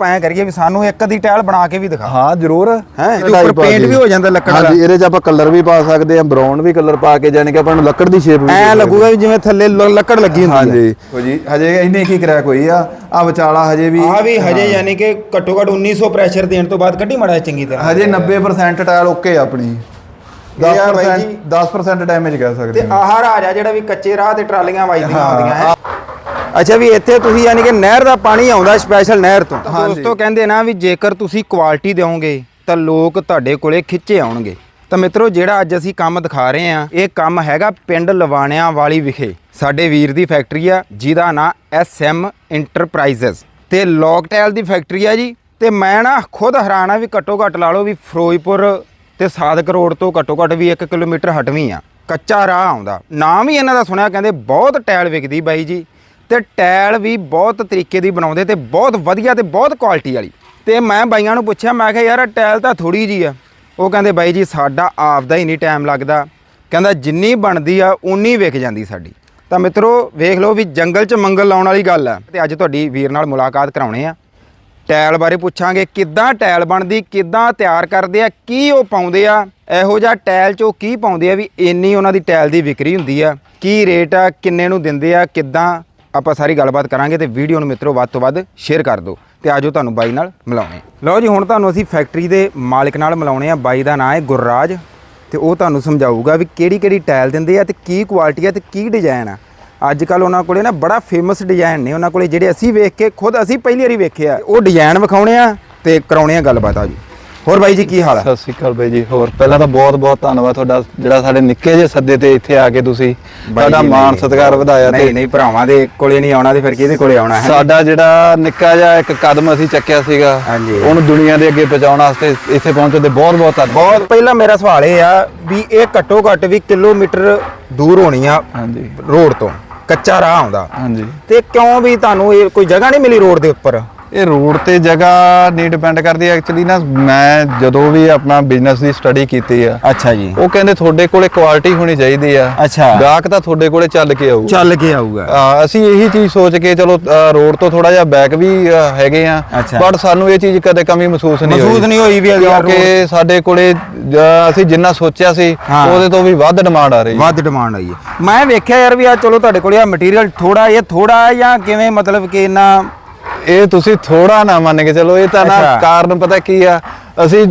ਐਂ ਕਰੀਏ ਵੀ ਸਾਨੂੰ ਇੱਕ ਅੱਧੀ ਟਾਇਲ ਬਣਾ ਕੇ ਵੀ ਦਿਖਾ। ਹਾਂ ਜ਼ਰੂਰ। ਹੈਂ, ਉੱਪਰ ਪਾ paint ਕੇ। ਵੀ ਹੋ ਜਾਂਦਾ ਲੱਕੜ ਦਾ। ਹਾਂਜੀ ਇਹਦੇ 'ਚ ਆਪਾਂ ਕਲਰ ਵੀ ਪਾ ਸਕਦੇ ਆ ਬਰਾਊਨ ਵੀ ਕਲਰ ਪਾ ਕੇ ਜਾਨੀ ਕਿ ਆਪਾਂ ਨੂੰ ਲੱਕੜ ਦੀ ਸ਼ੇਪ ਵੀ ਐ ਦੇ ਲੱਗੂਗਾ ਵੀ ਜਿਵੇਂ ਥੱਲੇ ਲੱਕੜ ਲੱਗੀ ਹੁੰਦੀ ਹੈ। ਹਾਂਜੀ। ਹੋ ਜੀ ਹਜੇ ਇੰਨੇ ਕੀ ਕਰਿਆ ਕੋਈ ਆ? ਆ ਵਿਚਾਲਾ ਹਜੇ ਵੀ ਆ ਵੀ ਹਜੇ ਯਾਨੀ ਕਿ ਘੱਟੋ ਘੱਟ 1900 ਪ੍ਰੈਸ਼ਰ ਦੇਣ ਤੋਂ ਬਾਅਦ ਕੱਢੀ ਮੜਾ ਚੰਗੀ ਤਰ੍ਹਾਂ। ਹਜੇ 90% ਟਾਇਲ ਓਕੇ ਆ ਆਪਣੀ। ਇਹ ਆ ਬਾਈ 10% ਜੀ। 10% ਡੈਮੇਜ ਕਹਿ ਸਕਦੇ ਤੇ ਆਹ ਰਾਜਾ ਜਿਹੜਾ ਵੀ ਕੱਚੇ ਰਾਹ ਤੇ ਟਰਾਲੀਆਂ ਵੱਜਦੀਆਂ ਆਉਂਦੀਆਂ ਹੈ। ਅੱਛਾ ਵੀ ਇੱਥੇ ਤੁਸੀਂ ਯਾਨੀ ਕਿ ਨਹਿਰ ਦਾ ਪਾਣੀ ਆਉਂਦਾ ਸਪੈਸ਼ਲ ਨਹਿਰ ਤੋਂ। ਦੋਸਤੋ ਕਹਿੰਦੇ ਨਾ ਵੀ ਜੇਕਰ ਤੁਸੀਂ ਕੁਆਲਿਟੀ ਦਿਓਗੇ ਤਾਂ ਲੋਕ ਤੁਹਾਡੇ ਕੋਲੇ ਖਿੱਚੇ ਆਉਣਗੇ। ਤਾਂ ਮਿੱਤਰੋ ਜਿਹੜਾ ਅੱਜ ਅਸੀਂ ਕੰਮ ਦਿਖਾ ਰਹੇ ਆ ਇਹ ਕੰਮ ਹੈਗਾ ਪਿੰਡ ਲਵਾਣਿਆਂ ਵਾਲੀ ਵਿਖੇ। ਸਾਡੇ ਵੀਰ ਦੀ ਫੈਕਟਰੀ ਆ ਜਿਹਦਾ ਨਾਂ ਐਮ ਇੰਟਰਪ੍ਰਾਈਜ਼ਸ ਤੇ ਲੋਕਟੈਲ ਦੀ ਫੈਕਟਰੀ ਆ ਜੀ। ਤੇ ਮੈਂ ਨਾ ਖੁਦ ਹੈਰਾਨ ਆ ਵੀ ਘੱਟੋ ਘੱਟ ਲਾ ਲਓ ਵੀ ਫਿਰੋਜ਼ਪੁਰ ਤੇ ਸਾਦਕ ਰੋਡ ਤੋਂ ਘੱਟੋ ਘੱਟ ਵੀ 1 ਕਿਲੋਮੀਟਰ ਹਟਵੀਂ ਆ। ਕੱਚਾ ਰਾਹ ਆਉਂਦਾ। ਨਾਮ ਹੀ ਇਹਨਾਂ ਦਾ ਸੁਣਿਆ ਕਹਿੰਦੇ ਬਹੁਤ ਟਾਇਲ ਵਿਕਦੀ ਬਾਈ ਜੀ। ਤੇ ਟਾਇਲ ਵੀ ਬਹੁਤ ਤਰੀਕੇ ਦੀ ਬਣਾਉਂਦੇ ਤੇ ਬਹੁਤ ਵਧੀਆ ਤੇ ਬਹੁਤ ਕੁਆਲਿਟੀ ਵਾਲੀ। ਤੇ ਮੈਂ ਬਾਈਆਂ ਨੂੰ ਪੁੱਛਿਆ, ਮੈਂ ਕਿਹਾ, ਯਾਰ, ਟਾਇਲ ਤਾਂ ਥੋੜੀ ਜੀ ਆ। ਉਹ ਕਹਿੰਦੇ, ਬਾਈ ਜੀ, ਸਾਡਾ ਆਪਦਾ ਹੀ ਨਹੀਂ ਟਾਈਮ ਲੱਗਦਾ। ਕਹਿੰਦਾ, ਜਿੰਨੀ ਬਣਦੀ ਆ, ਉਨੀ ਵਿਕ ਜਾਂਦੀ ਸਾਡੀ। ਤਾਂ ਮਿੱਤਰੋ, ਵੇਖ ਲਓ ਵੀ ਜੰਗਲ 'ਚ ਮੰਗਲ ਲਾਉਣ ਵਾਲੀ ਗੱਲ ਆ। ਤੇ ਅੱਜ ਤੁਹਾਡੀ ਵੀਰ ਨਾਲ ਮੁਲਾਕਾਤ ਕਰਾਉਣੇ ਆ। ਟਾਇਲ ਬਾਰੇ ਪੁੱਛਾਂਗੇ, ਕਿੱਦਾਂ ਟਾਇਲ ਬਣਦੀ, ਕਿੱਦਾਂ ਤਿਆਰ ਕਰਦੇ ਆ, ਕੀ ਉਹ ਪਾਉਂਦੇ ਆ? ਇਹੋ ਜਿਹਾ ਟਾਇਲ 'ਚ ਉਹ ਕੀ ਪਾਉਂਦੇ ਆ ਵੀ ਇੰਨੀ ਉਹਨਾਂ ਦੀ ਟਾਇਲ ਦੀ ਵਿਕਰੀ ਹੁੰਦੀ ਆ? ਕੀ ਰੇਟ ਆ? ਕਿੰਨੇ ਨੂੰ ਦਿੰਦੇ ਆ? ਕਿੱਦਾਂ? ਆਪਾਂ ਸਾਰੀ ਗੱਲਬਾਤ ਕਰਾਂਗੇ ਤੇ ਵੀਡੀਓ ਨੂੰ ਮਿੱਤਰੋ ਵੱਧ ਤੋਂ ਵੱਧ ਸ਼ੇਅਰ ਕਰ ਦਿਓ ਤੇ ਆਜੋ ਤੁਹਾਨੂੰ ਬਾਈ ਨਾਲ ਮਿਲਾਉਣੇ ਲਓ ਜੀ, ਹੁਣ ਤੁਹਾਨੂੰ ਅਸੀਂ ਫੈਕਟਰੀ ਦੇ ਮਾਲਕ ਨਾਲ ਮਿਲਾਉਣੇ ਆ ਬਾਈ ਦਾ ਨਾਮ ਹੈ ਗੁਰਰਾਜ ਤੇ ਉਹ ਤੁਹਾਨੂੰ ਸਮਝਾਊਗਾ ਵੀ ਕਿਹੜੀ ਕਿਹੜੀ ਟਾਇਲ ਦਿੰਦੇ ਆ ਤੇ ਕੀ ਕੁਆਲਿਟੀ ਆ ਤੇ ਕੀ ਡਿਜ਼ਾਈਨ ਆ। ਅੱਜ ਕੱਲ ਉਹਨਾਂ ਕੋਲੇ ਨਾ ਬੜਾ ਫੇਮਸ ਡਿਜ਼ਾਈਨ ਨੇ। ਉਹਨਾਂ ਕੋਲੇ ਜਿਹੜੇ ਅਸੀਂ ਵੇਖ ਕੇ, ਖੁਦ ਅਸੀਂ ਪਹਿਲੀ ਵਾਰੀ ਵੇਖੇ ਆ। ਉਹ ਡਿਜ਼ਾਈਨ ਵਿਖਾਉਣੇ ਆ ਤੇ ਕਰਾਉਣੇ ਆ ਗੱਲਬਾਤ ਆ ਜੀ ਹੋਰ ਬਾਈ ਜੀ ਕੀ ਹਾਲ ਆ ਸਤਿ ਸ਼੍ਰੀ ਅਕਾਲ ਬਾਈ ਜੀ ਹੋਰ ਪਹਿਲਾਂ ਤਾਂ ਬਹੁਤ ਬਹੁਤ ਧੰਨਵਾਦ ਤੁਹਾਡਾ ਜਿਹੜਾ ਸਾਡੇ ਨਿੱਕੇ ਜਿਹੇ ਸੱਦੇ ਤੇ ਇੱਥੇ ਆ ਕੇ ਤੁਸੀਂ ਸਾਡਾ ਮਾਣ ਨਹੀਂ, ਸਤਿਕਾਰ ਵਧਾਇਆ ਨਹੀਂ ਤੇ ਨਹੀਂ ਭਰਾਵਾਂ ਦੇ ਕੋਲੇ ਨਹੀਂ ਆਉਣਾ ਤੇ ਫਿਰ ਕਿਹਦੇ ਕੋਲੇ ਆਉਣਾ ਹੈ? ਸਾਡਾ ਜਿਹੜਾ ਨਿੱਕਾ ਜਿਹਾ ਇੱਕ ਕਦਮ ਅਸੀਂ ਚੱਕਿਆ ਸੀਗਾ। ਉਹਨੂੰ ਦੁਨੀਆ ਦੇ ਅੱਗੇ ਪਹੁੰਚਾਉਣ ਵਾਸਤੇ ਇੱਥੇ ਪਹੁੰਚਣ ਤੇ ਬਹੁਤ ਬਹੁਤ ਧੰਨਵਾਦ। ਬਹੁਤ ਪਹਿਲਾਂ ਮੇਰਾ ਸਵਾਲ ਇਹ ਆ ਵੀ ਇਹ ਘੱਟੋ ਘੱਟ ਵੀ ਕਿਲੋਮੀਟਰ ਦੂਰ ਹੋਣੀ ਆ ਹਾਂਜੀ। ਰੋਡ ਤੋਂ ਕੱਚਾ ਰਾਹ ਆਉਂਦਾ। ਹਾਂਜੀ। ਤੇ ਕਿਉਂ ਵੀ ਤੁਹਾਨੂੰ ਇਹ ਕੋਈ ਜਗ੍ਹਾ ਨਹੀਂ ਮਿਲੀ ਰੋਡ ਦੇ ਉੱਪਰ? ਇਹ ਰੋਡ ਤੇ ਜਗ੍ਹਾ ਨਹੀਂ ਡਿਪੈਂਡ ਕਰਦੀ। ਐਕਚੁਅਲੀ ਨਾ ਮੈਂ ਜਦੋਂ ਵੀ ਆਪਣਾ ਬਿਜ਼ਨਸ ਦੀ ਸਟੱਡੀ ਕੀਤੀ ਆ ਅੱਛਾ ਜੀ। ਉਹ ਕਹਿੰਦੇ ਤੁਹਾਡੇ ਕੋਲੇ ਕੁਆਲਿਟੀ ਹੋਣੀ ਚਾਹੀਦੀ ਆ। ਅੱਛਾ। ਗਾਹਕ ਤਾਂ ਤੁਹਾਡੇ ਕੋਲੇ ਚੱਲ ਕੇ ਆਊ ਚੱਲ ਕੇ ਆਊਗਾ। ਆ, ਅਸੀਂ ਇਹੀ ਚੀਜ਼ ਸੋਚ ਕੇ ਚਲੋ ਰੋਡ ਤੋਂ ਥੋੜਾ ਜਿਹਾ ਬੈਕ ਵੀ ਹੈਗੇ ਆ। ਬਟ ਸਾਨੂੰ ਇਹ ਚੀਜ਼ ਕਦੇ ਕਮੀ ਮਹਿਸੂਸ ਨਹੀਂ ਹੋਈ। ਮਹਿਸੂਸ ਨਹੀਂ ਹੋਈ ਵੀ ਕਿਉਂਕਿ ਸਾਡੇ ਕੋਲੇ ਅਸੀਂ ਜਿੰਨਾ ਸੋਚਿਆ ਸੀ। ਉਹਦੇ ਤੋਂ ਵੀ ਵੱਧ ਡਿਮਾਂਡ ਆ ਰਹੀ ਹੈ। ਵੱਧ ਡਿਮਾਂਡ ਆਈ ਹੈ। ਮੈਂ ਵੇਖਿਆ ਯਾਰ ਵੀ ਆ ਚਲੋ ਤੁਹਾਡੇ ਕੋਲ ਇਹ ਮਟੀਰੀਅਲ ਥੋੜਾ ਇਹ ਥੋੜਾ ਜਾਂ ਕਿਵੇਂ ਮਤਲਬ ਕਿ ਇੰਨਾ ਇਹ ਤੁਸੀਂ ਥੋੜਾ ਨਾ ਮੰਨ ਕੇ ਚਲੋ ਇਹ ਤਾਂ ਨਾ। ਕਾਰਨ ਪਤਾ ਕੀ ਆ ਅਸੀਂ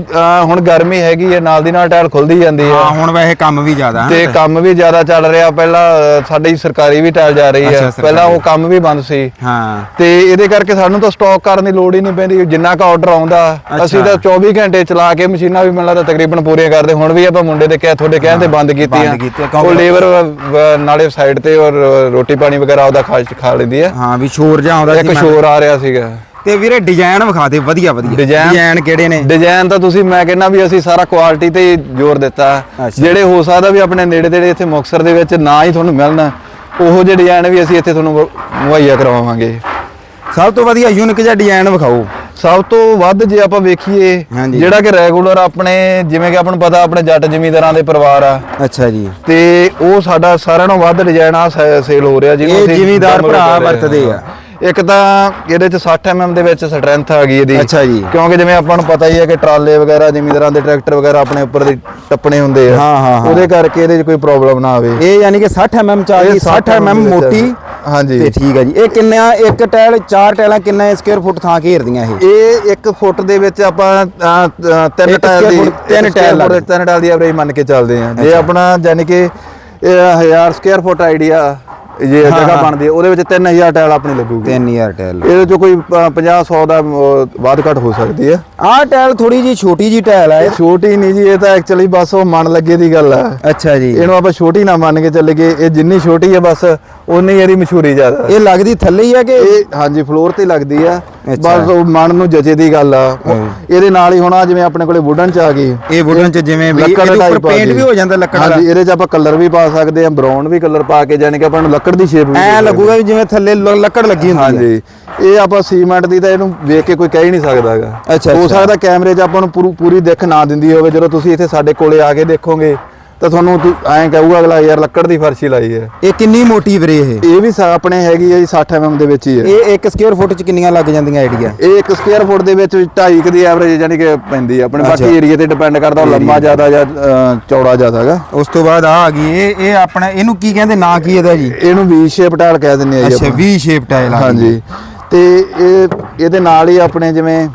ਹੁਣ ਗਰਮੀ ਹੈਗੀ ਹੈ ਨਾਲ ਦੀ ਨਾਲ ਟਾਇਲ ਖੁੱਲਦੀ ਜਾਂਦੀ ਹਾਂ। ਆ ਹੁਣ ਵੈਸੇ ਕੰਮ ਵੀ ਜ਼ਿਆਦਾ ਹੈ ਤੇ ਕੰਮ ਵੀ ਜ਼ਿਆਦਾ ਚੱਲ ਰਿਹਾ। ਪਹਿਲਾਂ ਸਾਡੀ ਸਰਕਾਰੀ ਵੀ ਟਾਇਲ ਜਾ ਰਹੀ ਹੈ। ਪਹਿਲਾਂ ਉਹ ਕੰਮ ਵੀ ਬੰਦ ਸੀ। ਹਾਂ। ਤੇ ਇਹਦੇ ਕਰਕੇ ਸਾਨੂੰ ਤਾਂ ਸਟਾਕ ਕਰਨ ਦੀ ਲੋੜ ਹੀ ਨਹੀਂ ਪੈਂਦੀ। ਜਿੰਨਾ ਕਾ ਆਰਡਰ ਆਉਂਦਾ ਅਸੀਂ। ਤਾਂ 24 ਘੰਟੇ ਚਲਾ ਕੇ ਮਸ਼ੀਨਾਂ ਵੀ ਮੈਨੂੰ ਲੱਗਦਾ ਤਕਰੀਬਨ ਪੂਰੀਆਂ ਕਰਦੇ। ਹੁਣ ਵੀ ਆਪਾਂ ਮੁੰਡੇ ਦੇ ਕਿਹਾ ਤੁਹਾਡੇ ਕਹਿਣ ਤੇ ਬੰਦ ਕੀਤੀਆਂ। ਬੰਦ ਕੀਤੀਆਂ, ਕਿਉਂਕਿ- ਉਹ ਲੇਬਰ ਨਾਲੇ ਸਾਈਡ ਤੇ ਔਰ ਰੋਟੀ ਪਾਣੀ ਵਗੈਰਾ ਉਹਦਾ ਖਾ ਖਾ ਲੈਂਦੀ ਹੈ। ਹਾਂ ਵੀ ਸ਼ੋਰ ਜਿਹਾ ਆਉਂਦਾ ਇੱਕ ਮੈਂ- ਸ਼ੋਰ ਆ ਰਿਹਾ ਸੀਗਾ। ਤੇ ਵੀਰੇ ਡਿਜ਼ਾਈਨ ਵਿਖਾ ਦੇ ਵਧੀਆ ਵਧੀਆ। ਡਿਜ਼ਾਈਨ ਕਿਹੜੇ ਨੇ? ਡਿਜ਼ਾਈਨ ਤਾਂ ਤੁਸੀਂ ਮੈਂ ਕਹਿੰਦਾ ਵੀ ਅਸੀਂ ਸਾਰਾ ਕੁਆਲਿਟੀ ਤੇ ਜ਼ੋਰ ਦਿੱਤਾ। ਜਿਹੜੇ ਹੋ ਸਕਦਾ ਵੀ ਆਪਣੇ ਨੇੜੇ ਤੇੜੇ ਇੱਥੇ ਮੁਕਤਸਰ ਦੇ ਵਿੱਚ ਨਾ ਹੀ ਤੁਹਾਨੂੰ ਮਿਲਣ ਉਹੋ ਜਿਹੇ ਡਿਜ਼ਾਈਨ ਵੀ ਅਸੀਂ ਇੱਥੇ ਤੁਹਾਨੂੰ ਮੁਹੱਈਆ ਕਰਵਾਵਾਂਗੇ ਸਭ ਤੋਂ ਵਧੀਆ ਯੂਨਿਕ ਜਿਹਾ ਡਿਜ਼ਾਈਨ ਵਿਖਾਓ। ਸਭ ਤੋਂ ਵੱਧ ਜੇ ਆਪਾਂ ਵੇਖੀਏ। ਜਿਹੜਾ ਕਿ ਰੈਗੂਲਰ ਆਪਣੇ ਜਿਵੇਂ ਕਿ ਆਪਾਂ ਨੂੰ ਪਤਾ ਆਪਣੇ ਜੱਟ ਜ਼ਮੀਂਦਾਰਾਂ ਦੇ ਪਰਿਵਾਰ ਆ। ਅੱਛਾ ਜੀ। ਤੇ ਉਹ ਸਾਡਾ ਸਾਰਿਆਂ ਨਾਲੋਂ ਵੱਧ ਡਿਜ਼ਾਈਨ ਆ ਸੇਲ ਹੋ ਰਿਹਾ ਜਿਹਨੂੰ ਅਸੀਂ ਜ਼ਿਮੀਂਦਾਰ ਭਰਾ ਵਰਤਦੇ ਆ। ਇੱਕ ਤਾਂ ਇਹਦੇ ਚ 60 mm ਦੇ ਵਿੱਚ ਸਟਰੈਂਥ ਆ ਗਈ ਇਹਦੀ। ਅੱਛਾ ਜੀ। ਕਿਉਂਕਿ ਜਿਵੇਂ ਆਪਾਂ ਨੂੰ ਪਤਾ ਹੀ ਹੈ ਕਿ ਟਰਾਲੇ ਵਗੈਰਾ ਜ਼ਿਮੀਂਦਾਰਾਂ ਦੇ ਟਰੈਕਟਰ ਵਗੈਰਾ ਆਪਣੇ ਉੱਪਰ ਦੀ ਟੱਪਣੇ ਹੁੰਦੇ ਆ। ਹਾਂ, ਹਾਂ। ਉਹਦੇ ਕਰਕੇ ਇਹਦੇ 'ਚ ਕੋਈ ਪ੍ਰੋਬਲਮ ਨਾ ਆਵੇ। ਇਹ ਯਾਨੀ ਕਿ 60 mm ਚ ਆ ਗਈ 60 mm ਮੋਟੀ ਹਾਂਜੀ। ਤੇ ਠੀਕ ਹੈ ਜੀ। ਇਹ ਕਿੰਨਾ ਇੱਕ ਟਾਇਲ ਚਾਰ ਟਾਇਲਾਂ ਕਿੰਨਾ ਸਕੁਅਰ ਫੁੱਟ ਥਾਂ ਘੇਰਦੀਆਂ ਇਹ? ਇਹ 1 ਫੁੱਟ ਦੇ ਵਿੱਚ ਆਪਾਂ ਤਿੰਨ ਟਾਇਲ ਦੀ ਤਿੰਨ ਟਾਇਲ। ਤਿੰਨ ਟਾਇਲ ਦੀ ਐਵਰੇਜ ਮੰਨ ਕੇ ਚੱਲਦੇ ਆ। ਜੇ ਆਪਣਾ ਯਾਨੀ ਕਿ 1000 ਸਕੁਅਰ ਫੁੱਟ ਆਈਡੀਆ ਜੇ ਜਗ੍ਹਾ ਹਾਂ। ਬਣਦੀ ਹੈ ਉਹਦੇ ਵਿੱਚ 3000 ਟਾਇਲ ਆਪਣੀ ਲੱਗੂਗੀ 3000 ਟਾਇਲ ਇਹਦੇ ਚੋਂ ਕੋਈ 50 100 ਦਾ ਵੱਧ ਘੱਟ ਹੋ ਸਕਦੀ ਹੈ ਆਹ ਟਾਇਲ ਥੋੜੀ ਜੀ ਛੋਟੀ ਜੀ ਟਾਇਲ ਆ ਇਹ। ਛੋਟੀ ਨਹੀਂ ਜੀ ਇਹ ਤਾਂ ਐਕਚੁਅਲੀ ਬਸ ਉਹ ਮਨ ਲੱਗੇ ਦੀ ਗੱਲ ਆ ਅੱਛਾ ਜੀ ਇਹਨੂੰ ਆਪਾਂ ਛੋਟੀ ਨਾ ਮੰਨ ਕੇ ਚੱਲੀਏ ਇਹ ਜਿੰਨੀ ਛੋਟੀ ਹੈ ਬਸ ਉਨੀ ਇਹਦੀ ਮਸ਼ਹੂਰੀ ਜ਼ਿਆਦਾ ਇਹ ਲੱਗਦੀ ਥੱਲੇ ਹੀ ਆ ਕਿ ਇਹ ਹਾਂਜੀ ਫਲੋਰ ਤੇ ਲੱਗਦੀ ਆ। ਬਸ ਉਹ ਮਨ ਨੂੰ ਜਚੇ ਦੀ ਗੱਲ ਆ। ਇਹਦੇ ਨਾਲ ਹੀ ਹੁਣ ਆ ਜਿਵੇਂ ਆਪਣੇ ਕੋਲੇ ਵੁਡਨ ਚ ਆ ਗਈ। ਇਹ ਵੁਡਨ ਚ ਜਿਵੇਂ ਵੀ ਇਹਦੇ ਉੱਪਰ ਪੇਂਟ। ਵੀ ਹੋ ਜਾਂਦਾ ਲੱਕੜ ਦਾ। ਹਾਂਜੀ ਇਹਦੇ ਚ ਆਪਾਂ ਕਲਰ ਵੀ ਪਾ ਸਕਦੇ ਆ ਬਰਾਊਨ ਵੀ ਕਲਰ ਪਾ ਕੇ ਜਾਨੀ ਕਿ ਆਪਾਂ ਨੂੰ ਲੱਕੜ ਦੀ ਸ਼ੇਪ ਵੀ ਐ ਲੱਗੂਗਾ ਵੀ ਜਿਵੇਂ ਥੱਲੇ ਲੱਕੜ ਲੱਗੀ ਹੁੰਦੀ ਹੈ ਹਾਂਜੀ। ਇਹ ਆਪਾਂ ਸੀਮੈਂਟ ਦੀ ਤਾਂ ਇਹਨੂੰ ਵੇਖ ਕੇ ਕੋਈ ਕਹਿ ਹੀ ਨਹੀਂ ਸਕਦਾਗਾ ਅੱਛਾ, ਹੋ। ਸਕਦਾ ਕੈਮਰੇ 'ਚ ਆਪਾਂ ਨੂੰ ਪੂਰੀ ਦਿੱਖ ਨਾ ਦਿੰਦੀ ਹੋਵੇ। ਜਦੋਂ ਤੁਸੀਂ ਇੱਥੇ ਸਾਡੇ ਕੋਲੇ ਆ ਕੇ ਦੇਖੋਗੇ ਤਾਂ ਤੁਹਾਨੂੰ ਐਂ ਕਹੂਗਾ ਅਗਲਾ ਯਾਰ ਲੱਕੜ ਦੀ ਫਰਸ਼ੀ ਲਾਈ ਹੈ। ਇਹ ਕਿੰਨੀ ਮੋਟੀ ਵੀਰੇ ਇਹ? ਇਹ ਵੀ ਸਾ- ਆਪਣੇ ਹੈਗੀ ਹੈ ਜੀ 60 mm ਦੇ ਵਿੱਚ ਹੀ ਹੈ। ਇਹ 1 ਸਕੁਅਰ ਫੁੱਟ ਚ ਕਿੰਨੀਆਂ ਲੱਗ ਜਾਂਦੀਆਂ ਆਈਡੀਆ ਇਹ 1 ਸਕੁਅਰ ਫੁੱਟ ਦੇ ਵਿੱਚ 2.5 ਕੁ ਦੀ ਐਵਰੇਜ ਯਾਨੀ ਕਿ ਪੈਂਦੀ ਹੈ ਆਪਣੇ ਅੱਛਾ। ਬਾਕੀ ਏਰੀਆ ਤੇ ਡਿਪੈਂਡ ਕਰਦਾ ਉਹ ਲੰਮਾ ਜ਼ਿਆਦਾ ਜਾਂ ਅ, ਚੌੜਾ ਜ਼ਿਆਦਾ ਹੈਗਾ। ਉਸ ਤੋਂ ਬਾਅਦ ਆ ਆ ਗਈ। ਇਹ ਇਹ ਆਪਣਾ ਇਹਨੂੰ ਕੀ ਕਹਿੰਦੇ? ਨਾਂ ਕੀ ਇਹਦਾ ਜੀ? ਇਹਨੂੰ ਵੀ ਸ਼ੇਪ ਟਾਇਲ ਕਹਿ ਦਿੰਦੇ ਆ ਜੀ ਅੱਛਾ ਆਪਾਂ। ਵੀ ਸ਼ੇਪ ਆ ਗਈ। ਹਾਂਜੀ। ਤੇ ਇਹ ਇਹਦੇ ਨਾਲ ਹੀ ਆਪਣੇ ਜਿਵੇਂ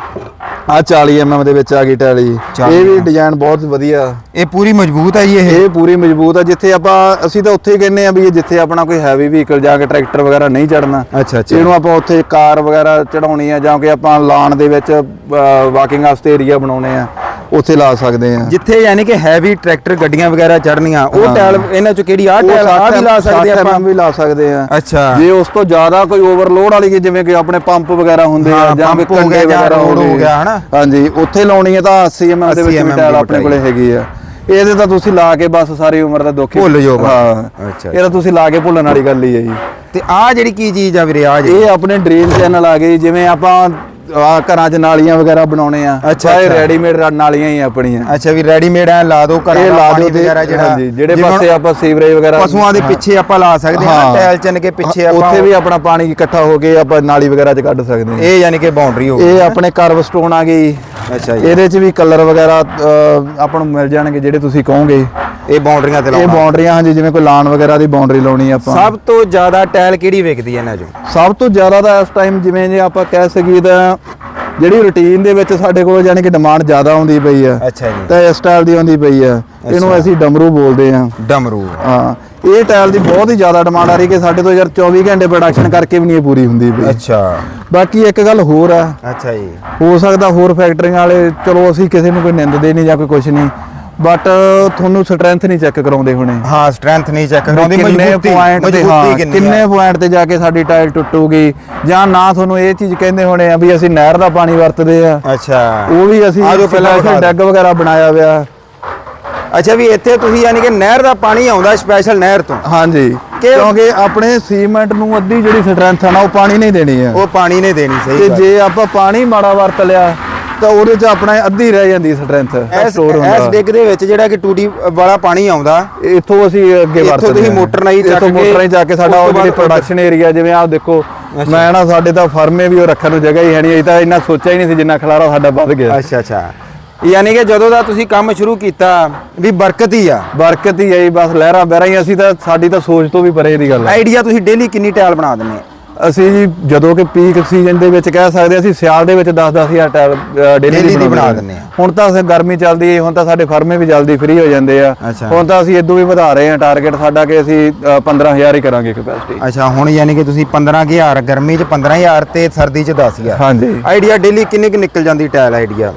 ਆ 40 mm ਦੇ ਵਿੱਚ ਆ ਗਈ ਟਾਇਲ ਜੀ। 40 ਇਹ ਵੀ ਡਿਜ਼ਾਈਨ ਬਹੁਤ ਵਧੀਆ। ਇਹ ਪੂਰੀ ਮਜ਼ਬੂਤ ਹੈ ਜੀ ਇਹ? ਇਹ ਪੂਰੀ ਮਜ਼ਬੂਤ ਆ ਜਿੱਥੇ ਆਪਾਂ ਅਸੀਂ ਤਾਂ ਉੱਥੇ ਹੀ ਕਹਿੰਦੇ ਆ ਵੀ ਇਹ ਜਿੱਥੇ ਆਪਣਾ ਕੋਈ ਹੈਵੀ ਵਹੀਕਲ ਜਾਂ ਕੇ ਟਰੈਕਟਰ ਵਗੈਰਾ ਨਹੀਂ ਚੜਨਾ ਅੱਛਾ ਅੱਛਾ। ਇਹਨੂੰ ਆਪਾਂ ਉੱਥੇ ਕਾਰ ਵਗੈਰਾ ਚੜਾਉਣੀ ਆ ਜਾਂ ਕਿ ਆਪਾਂ ਲਾਨ ਦੇ ਵਿੱਚ ਵਾਕਿੰਗ ਵਾਸਤੇ ਏਰੀਆ ਬਣਾਉਣੇ ਆ। ਉੱਥੇ ਲਾ ਸਕਦੇ ਆ ਜਿੱਥੇ ਯਾਨੀ ਕਿ ਹੈਵੀ ਟਰੈਕਟਰ ਗੱਡੀਆਂ ਵਗੈਰਾ ਚੜਨੀਆਂ ਉਹ ਹਾਂ। ਟਾਇਲ ਇਹਨਾਂ ਚ ਕਿਹੜੀ ਆ ਟਾਇਲ ਆ ਵੀ ਲਾ ਸਕਦੇ ਆਪਾਂ। ਵੀ ਲਾ ਸਕਦੇ ਆ ਅੱਛਾ। ਜੇ ਉਸ ਤੋਂ ਜ਼ਿਆਦਾ ਕੋਈ ਓਵਰਲੋਡ ਵਾਲੀ ਜਿਵੇਂ ਕਿ ਆਪਣੇ ਪੰਪ ਵਗੈਰਾ ਹੁੰਦੇ ਆ ਜਾਂ ਗਿਆ ਕੰਡੇ ਵਗੈਰਾ ਹੋ ਗਿਆ, ਹਨਾ? ਹਾਂਜੀ ਉੱਥੇ ਲਾਉਣੀ ਹੈ ਤਾਂ 80 mm ਦੇ 80 ਵਿੱਚ ਵੀ ਦੀ ਆਪਣੇ ਕੋਲੇ ਹੈਗੀ ਆ। ਇਹਦੇ ਤਾਂ ਤੁਸੀਂ ਲਾ ਕੇ ਬਸ ਸਾਰੀ ਉਮਰ ਦਾ ਦੁੱਖ ਭੁੱਲ ਜਾਓ। ਹਾਂ। ਅੱਛਾ, ਇਹ ਤਾਂ ਤੁਸੀਂ ਲਾ ਕੇ ਭੁੱਲਣ ਵਾਲੀ ਗੱਲ ਹੀ ਹੈ ਜੀ। ਤੇ ਆ ਜਿਹੜੀ ਕੀ ਚੀਜ਼ ਆ ਵੀਰੇ ਆ ਜੀ ਇਹ ਆਪਣੇ ਡਰੇਨ ਚੈਨਲ ਆ ਗਏ ਜਿਵੇਂ ਆਪਾਂ ਆ ਘਰਾਂ 'ਚ ਨਾਲੀਆਂ ਵਗੈਰਾ ਬਣਾਉਣੇ ਆ। ਅੱਛਾ, ਇਹ। ਰੈਡੀਮੇਡ ਨਾਲੀਆਂ ਹੀ ਆਪਣੀਆਂ। ਅੱਛਾ ਵੀ ਰੈਡੀਮੇਡ ਐ ਲਾ ਦੋ ਘਰਾਂ ਦਾ ਪਾਣੀ ਵਗੈਰਾ ਜਿਹੜਾ ਪਾਸੇ ਆਪਾਂ ਸੀਵਰੇਜ ਵਗੈਰਾ ਪਸ਼ੂਆਂ ਦੇ ਪਿੱਛੇ ਆਪਾਂ ਲਾ ਸਕਦੇ ਹਾਂ। ਟਾਇਲ ਚਨ ਕੇ ਪਿੱਛੇ ਆਪਾਂ ਉੱਥੇ ਵੀ ਆਪਣਾ ਪਾਣੀ ਇਕੱਠਾ ਹੋ ਕੇ ਆਪਾਂ ਨਾਲੀ ਵਗੈਰਾ 'ਚ ਕੱਢ ਸਕਦੇ ਹਾਂ। ਇਹ ਯਾਨੀ ਕਿ ਬਾਉਂਡਰੀ ਹੋ ਗਈ। ਇਹ ਆਪਣੇ ਕਰਵ ਸਟੋਨ ਆ ਗਈ। ਅੱਛਾ ਜੀ। ਇਹਦੇ 'ਚ ਵੀ ਕਲਰ ਵਗੈਰਾ ਆਪਾਂ ਨੂੰ ਮਿਲ ਜਾਣਗੇ ਜਿਹੜੇ ਤੁਸੀਂ ਕਹੋਗੇ। ਇਹ ਬਾਉਂਡਰੀਆਂ ਤੇ ਇਹ ਲਾਉਣਾ। ਬਾਉਂਡਰੀਆਂ ਹਾਂਜੀ ਜਿਵੇਂ ਕੋਈ ਲਾਨ ਵਗੈਰਾ ਦੀ ਬਾਉਂਡਰੀ ਲਾਉਣੀ ਆਪਾਂ। ਸਭ ਤੋਂ ਜ਼ਿਆਦਾ ਟਾਇਲ ਕਿਹੜੀ ਵਿਕਦੀ ਹੈ ਇਹਨਾਂ ਚੋਂ ਸਭ ਤੋਂ ਜ਼ਿਆਦਾ ਤਾਂ ਇਸ ਟਾਈਮ ਜਿਵੇਂ ਜੇ ਆਪਾਂ ਕਹਿ ਸਕੀਏ ਤਾਂ ਜਿਹੜੀ ਰੁਟੀਨ ਦੇ ਵਿੱਚ ਸਾਡੇ ਕੋਲ ਯਾਨੀ ਕਿ ਡਿਮਾਂਡ ਜ਼ਿਆਦਾ ਆਉਂਦੀ ਪਈ ਆ ਅੱਛਾ ਜੀ। ਤਾਂ ਇਸ ਸਟਾਈਲ ਦੀ ਆਉਂਦੀ ਪਈ ਆ। ਇਹਨੂੰ ਅਸੀਂ ਡਮਰੂ ਬੋਲਦੇ ਆ। ਡਮਰੂ। ਹਾਂ ਇਹ ਟਾਇਲ ਦੀ ਬਹੁਤ ਹੀ ਜ਼ਿਆਦਾ ਡਿਮਾਂਡ ਆ ਰਹੀ ਕਿ ਸਾਡੇ ਤੋਂ ਯਾਰ 24 ਘੰਟੇ ਪ੍ਰੋਡਕਸ਼ਨ ਕਰਕੇ ਵੀ ਨਹੀਂ ਇਹ ਪੂਰੀ ਹੁੰਦੀ ਪਈ। ਅੱਛਾ। ਬਾਕੀ ਇੱਕ ਗੱਲ ਹੋਰ ਆ। ਅੱਛਾ ਜੀ। ਹੋ ਸਕਦਾ ਹੋਰ ਫੈਕਟਰੀਆਂ ਵਾਲੇ ਚਲੋ ਅਸੀਂ ਕਿਸੇ ਨੂੰ ਕੋਈ ਨਿੰਦਦੇ ਨਹੀਂ ਜਾਂ ਕੋਈ ਕੁਝ ਨਹੀਂ। ਬਟ ਤੁਹਾਨੂੰ ਸਟਰੈਂਥ ਨਹੀਂ ਚੈੱਕ ਕਰਾਉਂਦੇ ਹੁਣੇ। ਹਾਂ ਸਟਰੈਂਥ ਨਹੀਂ ਚੈੱਕ ਕਰਾਉਂਦੀ ਕਿੰਨੇ ਮਜ਼ਬੂਤੀ ਪੁਆਇੰਟ ਤੇ ਹਾਂ ਕਿੰਨੀ ਪੁਆਇੰਟ ਤੇ ਜਾ ਕੇ ਸਾਡੀ ਟਾਇਲ ਟੁੱਟੂਗੀ ਜਾਂ ਨਾ ਤੁਹਾਨੂੰ ਇਹ ਚੀਜ਼ ਕਹਿੰਦੇ ਹੋਣੇ ਆ ਵੀ ਅਸੀਂ ਨਹਿਰ ਦਾ ਪਾਣੀ ਵਰਤਦੇ ਆ। ਅੱਛਾ। ਉਹ ਵੀ ਅਸੀਂ ਆ ਜਾਓ ਪਹਿਲਾਂ ਦਿਓ। ਡੈਗ ਵਗੈਰਾ ਬਣਾਇਆ ਹੋਇਆ। ਅੱਛਾ ਵੀ ਇੱਥੇ ਤੁਸੀਂ ਯਾਨੀ ਕਿ ਨਹਿਰ ਦਾ ਪਾਣੀ ਆਉਂਦਾ ਸਪੈਸ਼ਲ ਨਹਿਰ ਤੋਂ। ਹਾਂਜੀ। ਕਿਉਂਕਿ ਆਪਣੇ ਸੀਮੈਂਟ ਨੂੰ ਅੱਧੀ ਜਿਹੜੀ ਸਟਰੈਂਥ ਆ ਨਾ ਉਹ ਪਾਣੀ ਨਹੀਂ ਦੇਣੀ ਆ। ਉਹ ਪਾਣੀ ਨੇ ਦੇਣੀ ਸਹੀ ਤੇ ਜੇ ਆਪਾਂ ਪਾਣੀ ਮਾੜਾ ਵਰਤ ਲਿਆ ਤਾਂ ਉਹਦੇ 'ਚ ਆਪਣਾ ਅੱਧੀ ਰਹਿ ਜਾਂਦੀ ਸਟਰੈਂਥ ਐਸ ਸਟੋਰ ਡਿੱਗ ਦੇ ਵਿੱਚ ਜਿਹੜਾ ਕਿ ਟੂਟੀ ਵਾਲਾ ਪਾਣੀ ਆਉਂਦਾ ਇੱਥੋਂ ਅਸੀਂ ਅੱਗੇ ਇੱਥੋਂ ਵਰਤਦੇ ਤੁਸੀਂ ਹਾਂ। ਮੋਟਰ ਨਾਲ ਹੀ ਚੱਕ ਇੱਥੋਂ ਕੇ ਮੋਟਰ ਨਾਲ ਜਾ ਕੇ ਸਾਡਾ ਉਹ ਜਿਹੜੀ ਪ੍ਰੋਡਕਸ਼ਨ ਏਰੀਆ ਜਿਵੇਂ ਆਹ ਦੇਖੋ ਮੈਂ ਨਾ ਸਾਡੇ ਤਾਂ ਫਰਮੇ ਵੀ ਉਹ ਰੱਖਣ ਨੂੰ ਜਗ੍ਹਾ ਹੀ ਹੈ ਨਹੀਂ ਅਸੀਂ ਤਾਂ ਇੰਨਾ ਸੋਚਿਆ ਹੀ ਨਹੀਂ ਸੀ ਜਿੰਨਾ ਖਲਾਰਾ ਸਾਡਾ ਵੱਧ ਗਿਆ। ਅੱਛਾ ਅੱਛਾ। ਯਾਨੀ ਕਿ ਜਦੋਂ ਦਾ ਤੁਸੀਂ ਕੰਮ ਸ਼ੁਰੂ ਕੀਤਾ ਵੀ ਬਰਕਤ ਹੀ ਆ। ਬਰਕਤ ਹੀ ਆਈ ਬਸ ਲਹਿਰਾਂ ਬਹਿਰਾਂ ਹੀ ਅਸੀਂ ਤਾਂ ਸਾਡੀ ਤਾਂ ਸੋਚ ਤੋਂ ਵੀ ਪਰੇ ਦੀ ਗੱਲ ਹੈ ਆਈਡੀਆ ਤੁਸੀਂ ਡੇਲੀ ਕਿੰਨੀ ਟਾਇਲ ਬਣਾ ਦਿੰਦੇ ਅਸੀਂ ਜੀ ਜਦੋਂ ਕਿ ਪੀਕ ਸੀਜ਼ਨ ਦੇ ਵਿੱਚ ਕਹਿ ਸਕਦੇ ਅਸੀਂ ਸਿਆਲ ਦੇ ਵਿੱਚ 10-10 ਹਜ਼ਾਰ ਟਾਇਲ Daily ਡੇਲੀ ਦੀ ਬਣਾ ਦਿੰਦੇ ਹਾਂ। ਹੁਣ ਤਾਂ ਅਸੀਂ ਗਰਮੀ ਚੱਲਦੀ ਹੈ ਹੁਣ ਤਾਂ ਸਾਡੇ ਫਰਮੇ ਵੀ ਜਲਦੀ ਫ੍ਰੀ ਹੋ ਜਾਂਦੇ ਆ। ਹੁਣ ਤਾਂ ਅਸੀਂ ਇਦੋਂ ਵੀ ਵਧਾ ਰਹੇ ਹਾਂ ਟਾਰਗੇਟ ਸਾਡਾ ਕਿ ਅਸੀਂ ਅ, 15000 ਹੀ ਕਰਾਂਗੇ ਕੈਪੈਸਿਟੀ ਅੱਛਾ ਹੁਣ ਯਾਨੀ ਕਿ ਤੁਸੀਂ 15000 ਗਰਮੀ 'ਚ 15000 ਤੇ ਸਰਦੀ 'ਚ 10000 ਹਾਂਜੀ। ਆਈਡੀਆ ਡੇਲੀ ਕਿੰਨੇ ਕਿ ਨਿਕਲ ਜਾਂਦੀ ਟਾਇਲ ਆਈਡੀਆ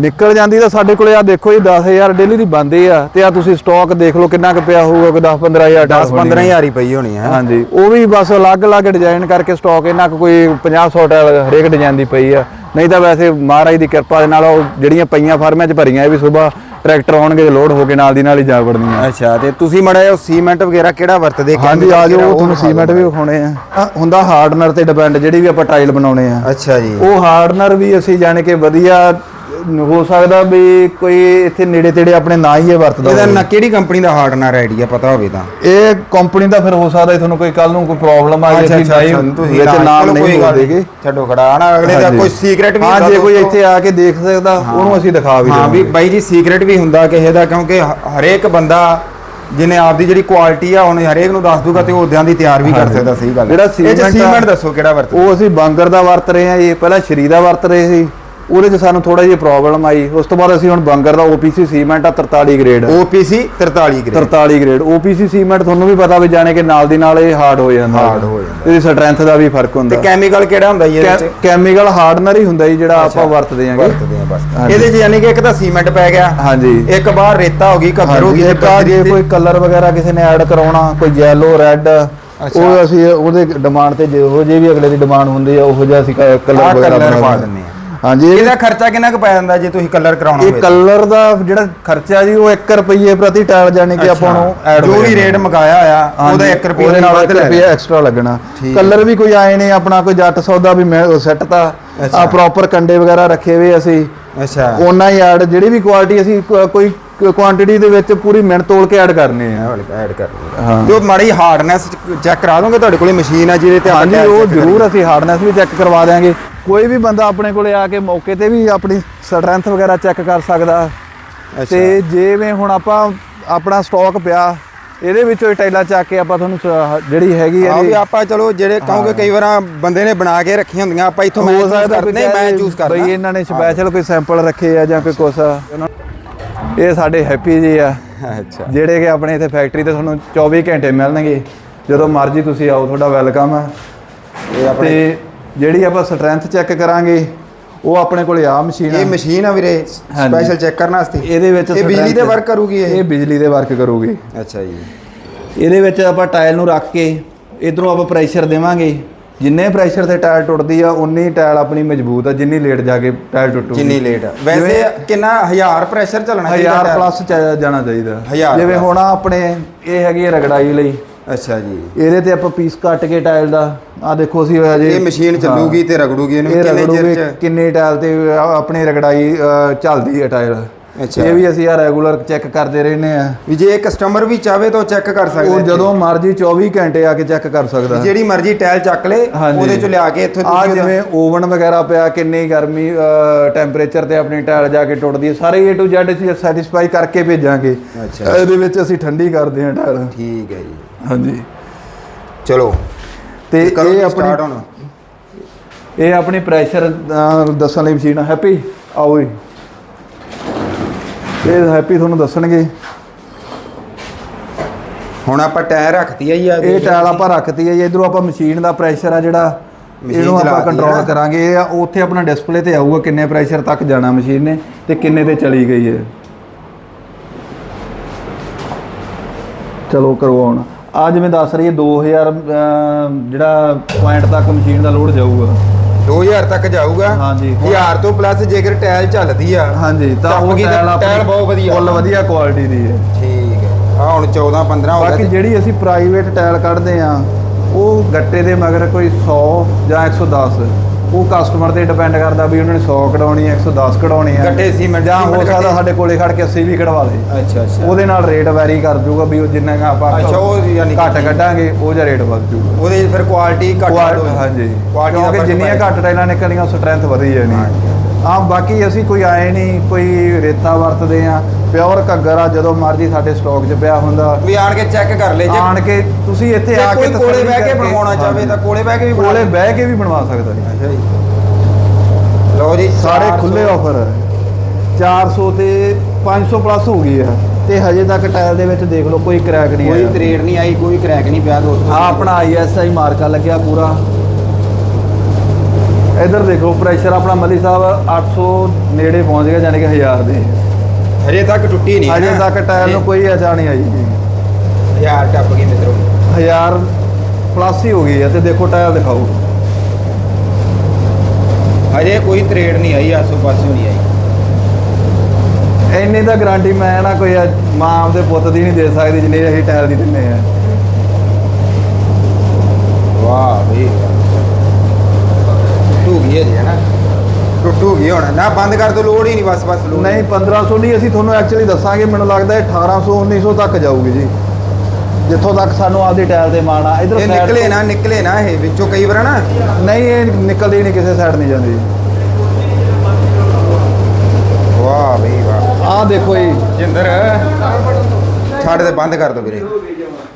ਨਿਕਲ ਜਾਂਦੀ ਤਾਂ ਸਾਡੇ ਕੋਲੇ ਆ ਦੇਖੋ ਜੀ 10000 ਡੇਲੀ ਦੀ ਬੰਦੇ ਆ ਤੇ ਆ ਤੁਸੀਂ ਸਟਾਕ ਦੇਖ ਲਓ ਕਿੰਨਾ ਕੁ ਪਿਆ ਹੋਊਗਾ ਕੋਈ 10 15000 10 15000 ਹੀ ਪਈ ਹੋਣੀ ਹੈ। ਹਾਂਜੀ ਉਹ ਵੀ ਬਸ ਅਲੱਗ-ਅਲੱਗ ਡਿਜ਼ਾਈਨ ਕਰਕੇ ਸਟਾਕ ਇਹਨਾਂ ਕੋ ਕੋਈ 50 100 ਟਾਇਲ ਹਰੇਕ ਡਿਜ਼ਾਈਨ ਦੀ ਪਈ ਆ। ਨਹੀਂ ਤਾਂ ਵੈਸੇ ਮਹਾਰਾਜ ਦੀ ਕਿਰਪਾ ਦੇ ਨਾਲ ਉਹ ਜਿਹੜੀਆਂ ਪਈਆਂ ਫਰਮਾਂ 'ਚ ਭਰੀਆਂ ਇਹ ਵੀ ਸਵੇਰ ਟਰੈਕਟਰ ਆਉਣਗੇ ਲੋਡ ਹੋ ਕੇ ਨਾਲ ਦੀ ਨਾਲ ਹੀ ਜਾ ਵੜਨੀਆਂ। ਅੱਛਾ ਤੇ ਤੁਸੀਂ ਮੜਾ ਉਹ ਸੀਮੈਂਟ ਵਗੈਰਾ ਕਿਹੜਾ ਵਰਤਦੇ ਹਾਂਜੀ ਆ ਜਾਓ ਤੁਹਾਨੂੰ ਸੀਮੈਂਟ ਵੀ ਵਿਖਾਉਣੇ ਆ। ਹੁੰਦਾ ਹਾਰਡਨਰ ਤੇ ਡਿਪੈਂਡ ਜਿਹੜੀ ਵੀ ਆਪਾਂ ਟਾਈਲ ਬਣਾਉਣੇ ਆ। ਅੱਛਾ ਜੀ। ਉਹ ਹਾਰਡਨਰ ਵੀ ਅਸੀਂ ਜਾਣ ਕੇ ਵਧੀਆ ਹੋ ਸਕਦਾ ਵੀ ਕੋਈ ਇੱਥੇ ਨੇੜੇ ਤੇੜੇ ਆਪਣੇ ਨਾ ਹੀ ਇਹ ਵਰਤਦਾ ਇਹਦਾ। ਨਾ ਕਿਹੜੀ ਕੰਪਨੀ ਦਾ ਹਾਰਡਨਰ ਆਈਡੀਆ ਪਤਾ ਹੋਵੇ ਤਾਂ ਇਹ ਕੰਪਨੀ ਦਾ ਫਿਰ ਹੋ ਸਕਦਾ ਤੁਹਾਨੂੰ ਕੋਈ ਕੱਲ ਨੂੰ ਕੋਈ ਪ੍ਰੋਬਲਮ ਆ ਜਾਏ ਤੁਸੀਂ ਵਿੱਚ ਨਾਮ ਨਹੀਂ ਬੋਲਦੇਗੇ ਛੱਡੋ ਖੜਾ ਨਾ ਅਗਲੇ ਦਾ। ਕੋਈ ਸੀਕ੍ਰੇਟ ਵੀ ਹਾਂ ਜੇ ਕੋਈ। ਇੱਥੇ ਆ ਕੇ ਦੇਖ ਸਕਦਾ ਉਹਨੂੰ ਅਸੀਂ ਦਿਖਾ ਵੀ ਹਾਂ ਵੀ ਬਾਈ ਜੀ ਸੀਕ੍ਰੇਟ ਵੀ ਹੁੰਦਾ ਕਿਸੇ ਦਾ ਕਿਉਂਕਿ ਹਰੇਕ ਬੰਦਾ ਜਿਹਨੇ ਆਪਦੀ ਜਿਹੜੀ ਕੁਆਲਿਟੀ ਆ ਉਹਨੇ ਹਰੇਕ ਨੂੰ ਦੱਸ ਦੂਗਾ ਤੇ ਉਹ ਉਦਿਆਂ ਦੀ ਤਿਆਰ ਵੀ ਕਰ। ਸਕਦਾ ਸਹੀ ਗੱਲ ਜਿਹੜਾ ਸੀਮੈਂਟ ਆ- ਦੱਸੋ ਕਿਹੜਾ ਵਰਤ ਉਹ ਅਸੀਂ ਬਾਂਗਰ ਦਾ ਵਰਤ ਰਹੇ ਹਾਂ ਇਹ ਪਹਿਲਾਂ ਸ਼੍ਰੀ ਦਾ ਵਰਤ ਰਹੇ ਸੀ ਉਹਦੇ 'ਚ ਸਾਨੂੰ ਥੋੜਾ ਜਿਹਾ ਪ੍ਰੋਬਲਮ ਆਈ। ਉਸ ਤੋਂ ਬਾਅਦ ਅਸੀਂ ਹੁਣ ਬਾਂਗਰ ਦਾ OPC ਸੀਮੈਂਟ ਆ 43 grade. OPC 43 grade. 43 grade. OPC cement ਤੁਹਾਨੂੰ ਵੀ ਪਤਾ ਵੀ ਜਾਣੇ ਕਿ ਨਾਲ ਦੀ ਨਾਲ ਇਹ ਹਾਰਡ ਹੋ ਜਾਂਦਾ। Hard ਹੋ ਜਾਂਦਾ। ਇਹਦੀ ਸਟਰੈਂਥ ਦਾ ਵੀ ਫ਼ਰਕ ਤੇ ਹੁੰਦਾ ਕੈਮੀਕਲ ਕਿਹੜਾ ਹੁੰਦਾ ਜੀ ਇਹਦੇ 'ਚ? ਕੈਮੀਕਲ ਹਾਰਡਨਰ ਹੀ ਹੁੰਦਾ ਜੀ ਜਿਹੜਾ ਆਪਾਂ ਵਰਤਦੇ ਆਂਗੇ। ਵਰਤਦੇ ਆ ਬਸ। ਇਹਦੇ 'ਚ ਯਾਨੀ ਕਿ ਇੱਕ ਤਾਂ ਸੀਮੈਂਟ ਪੈ ਗਿਆ। ਹਾਂਜੀ। ਇੱਕ ਬਾਹਰ ਰੇਤਾ ਹੋ ਗਈ ਘੱਗਰ ਹੋ ਗਈ ਤੇ ਇੱਕ ਜੇ ਕੋਈ ਕਲਰ ਵਗੈਰਾ ਕਿਸੇ ਨੇ ਐਡ ਕਰਾਉਣਾ ਕੋਈ ਯੈਲੋ ਰੈੱਡ ਉਹ ਅਸੀਂ ਉਹਦੇ ਡਿਮਾਂਡ ਤੇ ਜਿਹੋ ਜੇ ਵੀ ਅਗਲੇ ਦੀ ਡਿਮਾਂਡ ਹੁੰਦੀ ਆ ਉਹੋ ਜਿਹਾ ਅਸੀਂ ਕਲਰ ਵਗੈਰਾ ਪਾ ਦਿੰਦੇ ਆ। ਹਾਂਜੀ। ਇਹ ਇਹਦਾ ਖਰਚਾ ਕਿੰਨਾ ਕੁ ਪੈ ਜਾਂਦਾ ਜੇ ਤੁਸੀਂ ਕਲਰ ਕਰਾਉਣਾ ਇਹ ਹੋਵੇ ਕਲਰ ਦਾ ਜਿਹੜਾ ਖਰਚਾ ਜੀ ਉਹ 1 ਰੁਪਏ ਪ੍ਰਤੀ ਟਾਇਲ ਜਾਨੀ ਕਿ ਆਪਾਂ ਨੂੰ ਐਡ ਜੋ ਵੀ ਰੇਟ ਮਗਾਇਆ ਆ ਉਹਦਾ 1 ਰੁਪਏ ਨਾਲ ਵੱਧ 1 ਲੈ ਰੁਪਏ ਐਕਸਟਰਾ ਲੱਗਣਾ। ਕਲਰ ਵੀ ਕੋਈ ਆਏ ਨੇ ਆਪਣਾ ਕੋਈ ਜੱਟ ਸੌਦਾ ਵੀ ਮੈਂ ਸੈੱਟ ਤਾਂ। ਆ ਪ੍ਰੋਪਰ ਕੰਡੇ ਵਗੈਰਾ ਰੱਖੇ ਹੋਏ ਅਸੀਂ। ਅੱਛਾ। ਉਹਨਾਂ ਹੀ ਐਡ ਜਿਹੜੀ ਵੀ ਕੁਆਲਿਟੀ ਅਸੀਂ ਕੋਈ ਕੁਆਂਟੀਟੀ ਦੇ ਵਿੱਚ ਪੂਰੀ ਮਿਣ ਤੋਲ ਕੇ ਐਡ ਕਰਨੇ ਆ। ਐਡ ਕਰ ਹਾਂ। ਜੋ ਮਾੜੀ ਹਾਰਡਨੈਸ ਚੈੱਕ ਕਰਾ ਦੋਗੇ ਤੁਹਾਡੇ ਕੋਲੇ ਮਸ਼ੀਨ ਆ ਜਿਹਦੇ ਤੇ ਹਾਂਜੀ ਉਹ ਜ਼ਰੂਰ ਅਸੀਂ ਹਾਰਡਨੈਸ ਵੀ ਚੈੱਕ ਕਰਵਾ ਦਿਆਂਗੇ। ਕੋਈ ਵੀ ਬੰਦਾ ਆਪਣੇ ਕੋਲੇ ਆ ਕੇ ਮੌਕੇ ਤੇ ਵੀ ਆਪਣੀ ਸਟਰੈਂਥ ਵਗੈਰਾ ਚੈੱਕ ਕਰ ਸਕਦਾ। ਤੇ ਜਿਵੇਂ ਹੁਣ ਆਪਾਂ ਆਪਣਾ ਸਟਾਕ ਪਿਆ ਇਹਦੇ ਵਿੱਚੋਂ ਟਾਈਲਾਂ ਚੱਕ ਕੇ ਆਪਾਂ ਤੁਹਾਨੂੰ ਜਿਹੜੀ ਹੈਗੀ ਆ ਵੀ ਆਪਾਂ ਚਲੋ ਜਿਹੜੇ ਕਹੋਗੇ ਕਈ ਵਾਰ ਬੰਦੇ ਨੇ ਬਣਾ ਕੇ ਰੱਖੀਆਂ ਹੁੰਦੀਆਂ ਆਪਾਂ ਇੱਥੋਂ ਮੈਂ ਹੋ choose ਸਕਦਾ ਕਰ ਕੋਈ ਨਹੀਂ ਮੈਂ ਚੂਜ਼ ਕਰਦਾ ਬਈ ਇਹਨਾਂ ਨੇ ਸਪੈਸ਼ਲ ਕੋਈ ਸੈਂਪਲ ਰੱਖੇ ਆ ਜਾਂ ਕੋਈ ਕੁਛ। ਇਹ ਸਾਡੇ ਹੈਪੀ ਜੀ ਆ। ਅੱਛਾ। ਜਿਹੜੇ ਕਿ ਆਪਣੇ ਇੱਥੇ ਫੈਕਟਰੀ ਤੇ ਤੁਹਾਨੂੰ 24 ਘੰਟੇ ਮਿਲਣਗੇ। ਜਦੋਂ ਮਰਜ਼ੀ ਤੁਸੀਂ ਆਓ ਤੁਹਾਡਾ ਵੈਲਕਮ ਆ। ਇਹ ਆਪਣੇ ਤੇ ਜਿਹੜੀ ਆਪਾਂ ਸਟਰੈਂਥ ਚੈੱਕ ਕਰਾਂਗੇ ਉਹ ਆਪਣੇ ਕੋਲੇ ਆ। ਮਸ਼ੀਨ ਇਹ ਆ ਮਸ਼ੀਨ ਆ ਵੀਰੇ। ਸਪੈਸ਼ਲ ਚੈੱਕ ਕਰਨ ਵਾਸਤੇ। ਇਹਦੇ ਵਿੱਚ ਇਹ ਬਿਜਲੀ strength- ਵਰਕ ਕਰੂਗੀ ਇਹ? ਇਹ ਬਿਜਲੀ ਦੇ ਵਰਕ ਕਰੂਗੀ। ਅੱਛਾ ਜੀ। ਇਹਦੇ ਵਿੱਚ ਆਪਾਂ ਟਾਇਲ ਨੂੰ ਰੱਖ ਕੇ ਇਧਰੋਂ ਆਪਾਂ ਪ੍ਰੈਸ਼ਰ ਦੇਵਾਂਗੇ। ਜਿੰਨੇ ਪ੍ਰੈਸ਼ਰ ਤੇ ਟਾਇਲ ਟੁੱਟਦੀ ਆ ਉਨੀ ਟਾਇਲ ਆਪਣੀ ਮਜ਼ਬੂਤ ਆ ਜਿੰਨੀ ਲੇਟ ਜਾ ਕੇ ਟਾਇਲ ਟੁੱਟੂਗੀ। ਜਿੰਨੀ ਲੇਟ ਵੈਸੇ ਕਿੰਨਾ 1000 ਪ੍ਰੈਸ਼ਰ ਚੱਲਣਾ ਹਜ਼ਾਰ ਟਾਇਰ? ਪਲੱਸ ਜਾਣਾ ਚਾਹੀਦਾ। ਜਿਵੇਂ। ਹੁਣ ਆਪਣੇ ਇਹ ਹੈਗੀ ਰਗੜਾਈ ਲਈ। ਅੱਛਾ ਜੀ। ਇਹਦੇ ਤੇ ਆਪਾਂ ਪੀਸ ਕੱਟ ਕੇ ਟਾਇਲ ਦਾ। ਆ ਦੇਖੋ ਅਸੀਂ ਹਜੇ ਇਹ ਮਸ਼ੀਨ ਚੱਲੂਗੀ ਤੇ ਰਗੜੂਗੀ ਇਹਨੂੰ। ਇਹ ਕਿੰਨੇ ਚਿਰ ਚ? ਕਿੰਨੇ ਟਾਇਲ ਤੇ ਆਪਣੀ ਰਗੜਾਈ ਚੱਲਦੀ ਹੈ ਟਾਇਲ। ਇਹ ਵੀ ਅਸੀਂ ਆ ਰੈਗੂਲਰ ਚੈੱਕ ਕਰਦੇ ਰਹਿੰਦੇ ਆ ਵੀ ਜੇ ਕਸਟਮਰ ਵੀ ਚਾਹਵੇ ਤਾਂ ਚੈੱਕ ਕਰ ਸਕਦਾ ਉਹ। ਜਦੋਂ ਮਰਜ਼ੀ 24 ਘੰਟੇ ਆ ਕੇ ਚੈੱਕ ਕਰ ਸਕਦਾ। ਜਿਹੜੀ ਮਰਜ਼ੀ ਟਾਇਲ ਚੱਕ ਲੇ। ਉਹਦੇ ਚ ਲਿਆ ਕੇ ਇੱਥੋਂ ਆ ਜਿਵੇਂ ਓਵਨ ਵਗੈਰਾ ਪਿਆ ਕਿੰਨੀ ਗਰਮੀ ਟੈਂਪਰੇਚਰ ਤੇ ਆਪਣੀ ਟਾਇਲ ਜਾ ਕੇ ਟੁੱਟਦੀ ਹੈ ਸਾਰੇ A to Z ਅਸੀਂ ਸੈਟੀਸਫਾਈ ਕਰਕੇ ਭੇਜਾਂਗੇ। ਅੱਛਾ। ਇਹਦੇ ਵਿੱਚ ਅਸੀਂ ਠੰਡੀ ਕਰਦੇ ਹਾਂ ਟਾਇਲ ਠੀਕ ਹੈ ਜੀ। ਹਾਂਜੀ। ਚਲੋ। ਤੇ ਇਹ ਆਪਣੀ ਇਹ ਆਪਣੀ ਪ੍ਰੈਸ਼ਰ ਦੱਸਣ ਲਈ ਮਸ਼ੀਨ ਹੈਪੀ ਆਓ ਜੀ। ਇਹ ਹੈਪੀ ਤੁਹਾਨੂੰ ਦੱਸਣਗੇ। ਹੁਣ ਆਪਾਂ ਟਾਇਰ ਰੱਖਤੀ ਆ ਜੀ ਆ ਇਹ ਟਾਇਲ ਆਪਾਂ ਰੱਖਤੀ ਹੈ ਜੀ ਇਧਰੋਂ ਆਪਾਂ ਮਸ਼ੀਨ ਦਾ ਪ੍ਰੈਸ਼ਰ ਆ ਜਿਹੜਾ ਇਹਨੂੰ ਆਪਾਂ ਕੰਟਰੋਲ। ਕਰਾਂਗੇ। ਇਹ ਆ- ਉੱਥੇ ਆਪਣਾ ਡਿਸਪਲੇ ਤੇ ਆਊਗਾ ਕਿੰਨੇ ਪ੍ਰੈਸ਼ਰ ਤੱਕ ਜਾਣਾ ਮਸ਼ੀਨ ਨੇ ਤੇ ਕਿੰਨੇ ਤੇ ਚਲੀ ਗਈ ਹੈ ਚਲੋ ਕਰਵਾਉਣ ਆ ਜਿਵੇਂ ਦੱਸ ਰਹੀ ਹੈ 2000 ਅਮ, ਜਿਹੜਾ ਪੁਆਇੰਟ ਤੱਕ ਮਸ਼ੀਨ ਦਾ ਲੋਡ ਜਾਊਗਾ। 2000 ਤੱਕ ਜਾਊਗਾ ਹਾਂਜੀ। 1000 ਤੋਂ ਪਲੱਸ ਜੇਕਰ ਟਾਇਲ ਚੱਲਦੀ ਆ ਹਾਂਜੀ ਤਾਂ ਉਹ ਟਾਇਲ ਟਾਇਲ ਬਹੁਤ ਵਧੀਆ। ਫੁੱਲ ਵਧੀਆ ਕੁਆਲਿਟੀ ਦੀ ਹੈ ਠੀਕ ਹੈ ਆ ਹੁਣ 14 15 ਹੋ ਬਾਕੀ ਗਿਆ ਜਿਹੜੀ ਅਸੀਂ ਪ੍ਰਾਈਵੇਟ ਟਾਇਲ ਕੱਢਦੇ ਆ ਉਹ ਗੱਟੇ ਦੇ ਮਗਰ ਕੋਈ 100 ਜਾਂ 110 ਉਹ ਕਸਟਮਰ ਤੇ ਡਿਪੈਂਡ ਕਰਦਾ ਵੀ ਉਹਨਾਂ ਨੇ 100 ਕਢਾਉਣੀ ਹੈ 110 ਕਢਾਉਣੀ ਹੈ ਗੱਟੇ ਸੀਮੈਂਟ- ਜਾਂ ਹੋ ਸਕਦਾ। ਸਾਡੇ ਕੋਲੇ ਖੜ ਕੇ 80 ਵੀ ਕਢਵਾ ਲੇ। ਅੱਛਾ ਅੱਛਾ। ਉਹਦੇ ਨਾਲ ਰੇਟ ਵੈਰੀ ਕਰ ਜਾਊਗਾ ਵੀ ਉਹ ਜਿੰਨਾ ਕੁ ਆਪਾਂ ਅੱਛਾ, ਉਹ ਯਾਨੀ ਘੱਟ ਕੱਢਾਂਗੇ ਉਹ ਜਿਹਾ ਰੇਟ ਵੱਧ ਜਾਊਗਾ ਉਹਦੇ ਫਿਰ ਕੁਆਲਿਟੀ ਘੱਟ। ਹਾਂਜੀ। ਕੁਆਲਿਟੀ ਦਾ ਕਿਉਂਕਿ ਜਿੰਨੀਆਂ। ਘੱਟ ਟਾਈਲਾਂ ਨਿਕਲਣੀਆਂ ਸਟਰੈਂਥ ਵਧੀ ਜਾਣੀ। ਆ ਬਾਕੀ ਅਸੀਂ ਕੋਈ ਆਏ ਨਹੀਂ ਕੋਈ ਰੇਤਾ ਵਰਤਦੇ ਆ ਪਿਓਰ ਘੱਗਰ ਆ ਜਦੋਂ ਮਰਜ਼ੀ ਸਾਡੇ ਸਟਾਕ 'ਚ ਪਿਆ ਹੁੰਦਾ। ਵੀ ਆਣ ਕੇ ਚੈੱਕ ਕਰ ਲੈ ਜੇ। ਆਣ ਕੇ ਤੁਸੀਂ ਇੱਥੇ ਆ ਕੇ ਕੋਈ ਕੋਲੇ ਬਹਿ ਕੇ ਬਣਵਾਉਣਾ ਚਾਹਵੇ ਤਾਂ ਕੋਲੇ ਬਹਿ ਕੇ ਵੀ ਕੋਲੇ। ਬਹਿ ਕੇ ਵੀ ਬਣਵਾ ਸਕਦਾ ਜੀ। ਅੱਛਾ ਜੀ। ਲਓ ਜੀ ਸਾਰੇ 400 ਖੁੱਲੇ ਆਫਰ ਹੈ 400 ਤੇ 500 ਪਲੱਸ ਹੋ ਗਈ ਆ। ਤੇ ਹਜੇ ਤੱਕ ਟਾਇਲ ਦੇ ਵਿੱਚ ਦੇਖ ਲਓ ਕੋਈ ਕ੍ਰੈਕ ਨਹੀਂ ਕੋਈ ਆਇਆ। ਤਰੇੜ ਨਹੀਂ ਆਈ ਕੋਈ ਕ੍ਰੈਕ ਨਹੀਂ ਪਿਆ ਦੋਸਤੋ। ਆ ਆਪਣਾ ਆਈਐਸਆਈ ਮਾਰਕਾ ਲੱਗਿਆ ਪੂਰਾ। ਇਧਰ ਦੇਖੋ ਪ੍ਰੈਸ਼ਰ ਆਪਣਾ ਮੱਲੀ ਸਾਹਿਬ 800 ਨੇੜੇ ਪਹੁੰਚ ਗਿਆ ਯਾਨੀ ਕਿ 1000 ਦੇ। ਹਜੇ ਤੱਕ ਟੁੱਟੀ ਨਹੀਂ ਹਜੇ। ਤੱਕ ਟਾਇਲ ਨੂੰ ਕੋਈ ਅਚਾ ਨਹੀਂ ਆਈ ਜੀ। ਹਜ਼ਾਰ ਟੱਪ ਗਈ ਮਿੱਤਰੋ। 1000 ਪਲੱਸ ਹੀ ਹੋ ਗਈ ਹੈ ਤੇ ਦੇਖੋ ਟਾਇਲ ਦਿਖਾਓ। ਹਜੇ ਕੋਈ ਤਰੇੜ ਨਹੀਂ ਆਈ ਆਸੋ ਪਾਸੋਂ ਨਹੀਂ ਆਈ। ਇੰਨੀ ਤਾਂ ਗਾਰੰਟੀ ਮੈਂ ਨਾ ਕੋਈ ਮਾਂ ਆਪਦੇ ਪੁੱਤ ਦੀ ਨਹੀਂ ਦੇ ਸਕਦੀ ਜਿੰਨੀ ਅਸੀਂ ਟਾਇਲ ਦੀ ਦਿੰਨੇ ਆ ਵਾਹ ਬਈ। ਟੁੱਟੂ ਗਈ ਹੈ ਜੀ ਹੈ ਨਾ? ਟੁੱਟੂ ਗਈ ਹੁਣ। ਨਾ ਬੰਦ ਕਰ ਦੋ ਲੋੜ ਹੀ ਨਹੀਂ ਬਸ ਬਸ ਲੋੜ ਨਹੀਂ 1500 ਨਹੀਂ ਅਸੀਂ ਤੁਹਾਨੂੰ ਐਕਚੁਅਲੀ ਦੱਸਾਂਗੇ ਮੈਨੂੰ ਲੱਗਦਾ ਇਹ 1800 1900 ਤੱਕ ਜਾਊਗੀ ਜੀ। ਜਿੱਥੋਂ ਤੱਕ ਸਾਨੂੰ ਆਪਦੀ ਟਾਇਲ ਤੇ ਮਾਣ ਆ ਇਧਰ ਇਹ ਨਿਕਲੇ ਨਾ ਨਿਕਲੇ ਨਾ ਇਹ ਵਿੱਚੋਂ ਕਈ ਵਾਰ ਨਾ। ਨਹੀਂ ਇਹ ਨਿਕਲਦੀ ਨਹੀਂ ਕਿਸੇ ਸਾਈਡ ਨਹੀਂ ਜਾਂਦੀ। ਵਾਹ ਬਈ ਵਾਹ। ਆਹ ਦੇਖੋ ਜੀ। ਜਿੰਦਰ ਛੱਡ ਦੇ ਬੰਦ ਕਰ ਦੋ ਵੀਰੇ।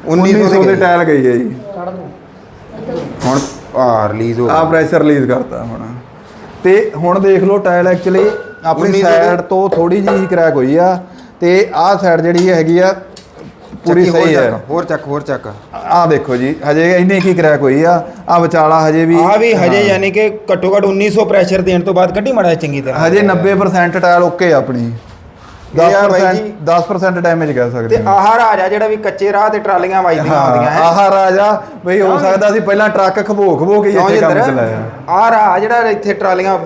1900 1900 ਦੇ ਟਾਇਲ ਗਈ। ਹੈ ਜੀ। ਹੁਣ ਆ ਰਿਲੀਜ਼ ਹੋ ਗਿਆ ਪ੍ਰੈਸ਼ਰ ਰਿਲੀਜ਼ ਕਰਤਾ ਹੁਣ। ਤੇ ਹੁਣ ਦੇਖ ਲਓ ਟਾਇਲ ਐਕਚੁਅਲੀ ਆਪਣੀ 1900 ਸਾਈਡ ਤੋਂ ਥੋੜੀ ਜਿਹੀ ਕ੍ਰੈਕ ਹੋਈ ਆ ਤੇ ਆਹ ਸਾਈਡ ਜਿਹੜੀ ਹੈਗੀ ਆ ਪੂਰੀ ਸਹੀ ਹੈ। ਹੋਰ ਚੱਕ ਹੋਰ ਚੱਕ। ਆਹ ਦੇਖੋ ਜੀ ਹਜੇ ਇੰਨੀ ਕੀ ਕ੍ਰੈਕ ਹੋਈ ਆ ਆ ਵਿਚਾਲਾ ਹਜੇ ਵੀ ਆ ਵੀ ਹਜੇ ਯਾਨੀ ਕਿ ਘੱਟੋ ਘੱਟ 1900 ਪ੍ਰੈਸ਼ਰ ਦੇਣ ਤੋਂ ਬਾਅਦ ਕੱਢੀ ਮੜਾ ਚੰਗੀ ਤਰ੍ਹਾਂ। ਹਜੇ 90% ਟਾਇਲ ਓਕੇ ਆ ਆਪਣੀ। ਇਹ ਬਾਈ 10% ਜੀ- 10% ਡੈਮੇਜ ਕਹਿ ਸਕਦੇ ਤੇ ਹਾਂ। ਆਹ ਰਾਜਾ ਜਿਹੜਾ ਵੀ ਕੱਚੇ ਰਾਹ ਤੇ ਟਰਾਲੀਆਂ ਵੱਜਦੀਆਂ ਹਾਂ ਹੈ। ਆਹ ਰਾਜਾ ਬਈ ਹੋ ਸਕਦਾ ਸੀ ਪਹਿਲਾਂ ਟਰੱਕ ਖਬੋ ਖਬੋ ਕੇ ਹੀ ਇੱਥੇ ਕੰਮ ਚਲਾਇਆ। ਆਹ ਰਾਹ ਜਿਹੜਾ ਇੱਥੇ ਟਰਾਲੀਆਂ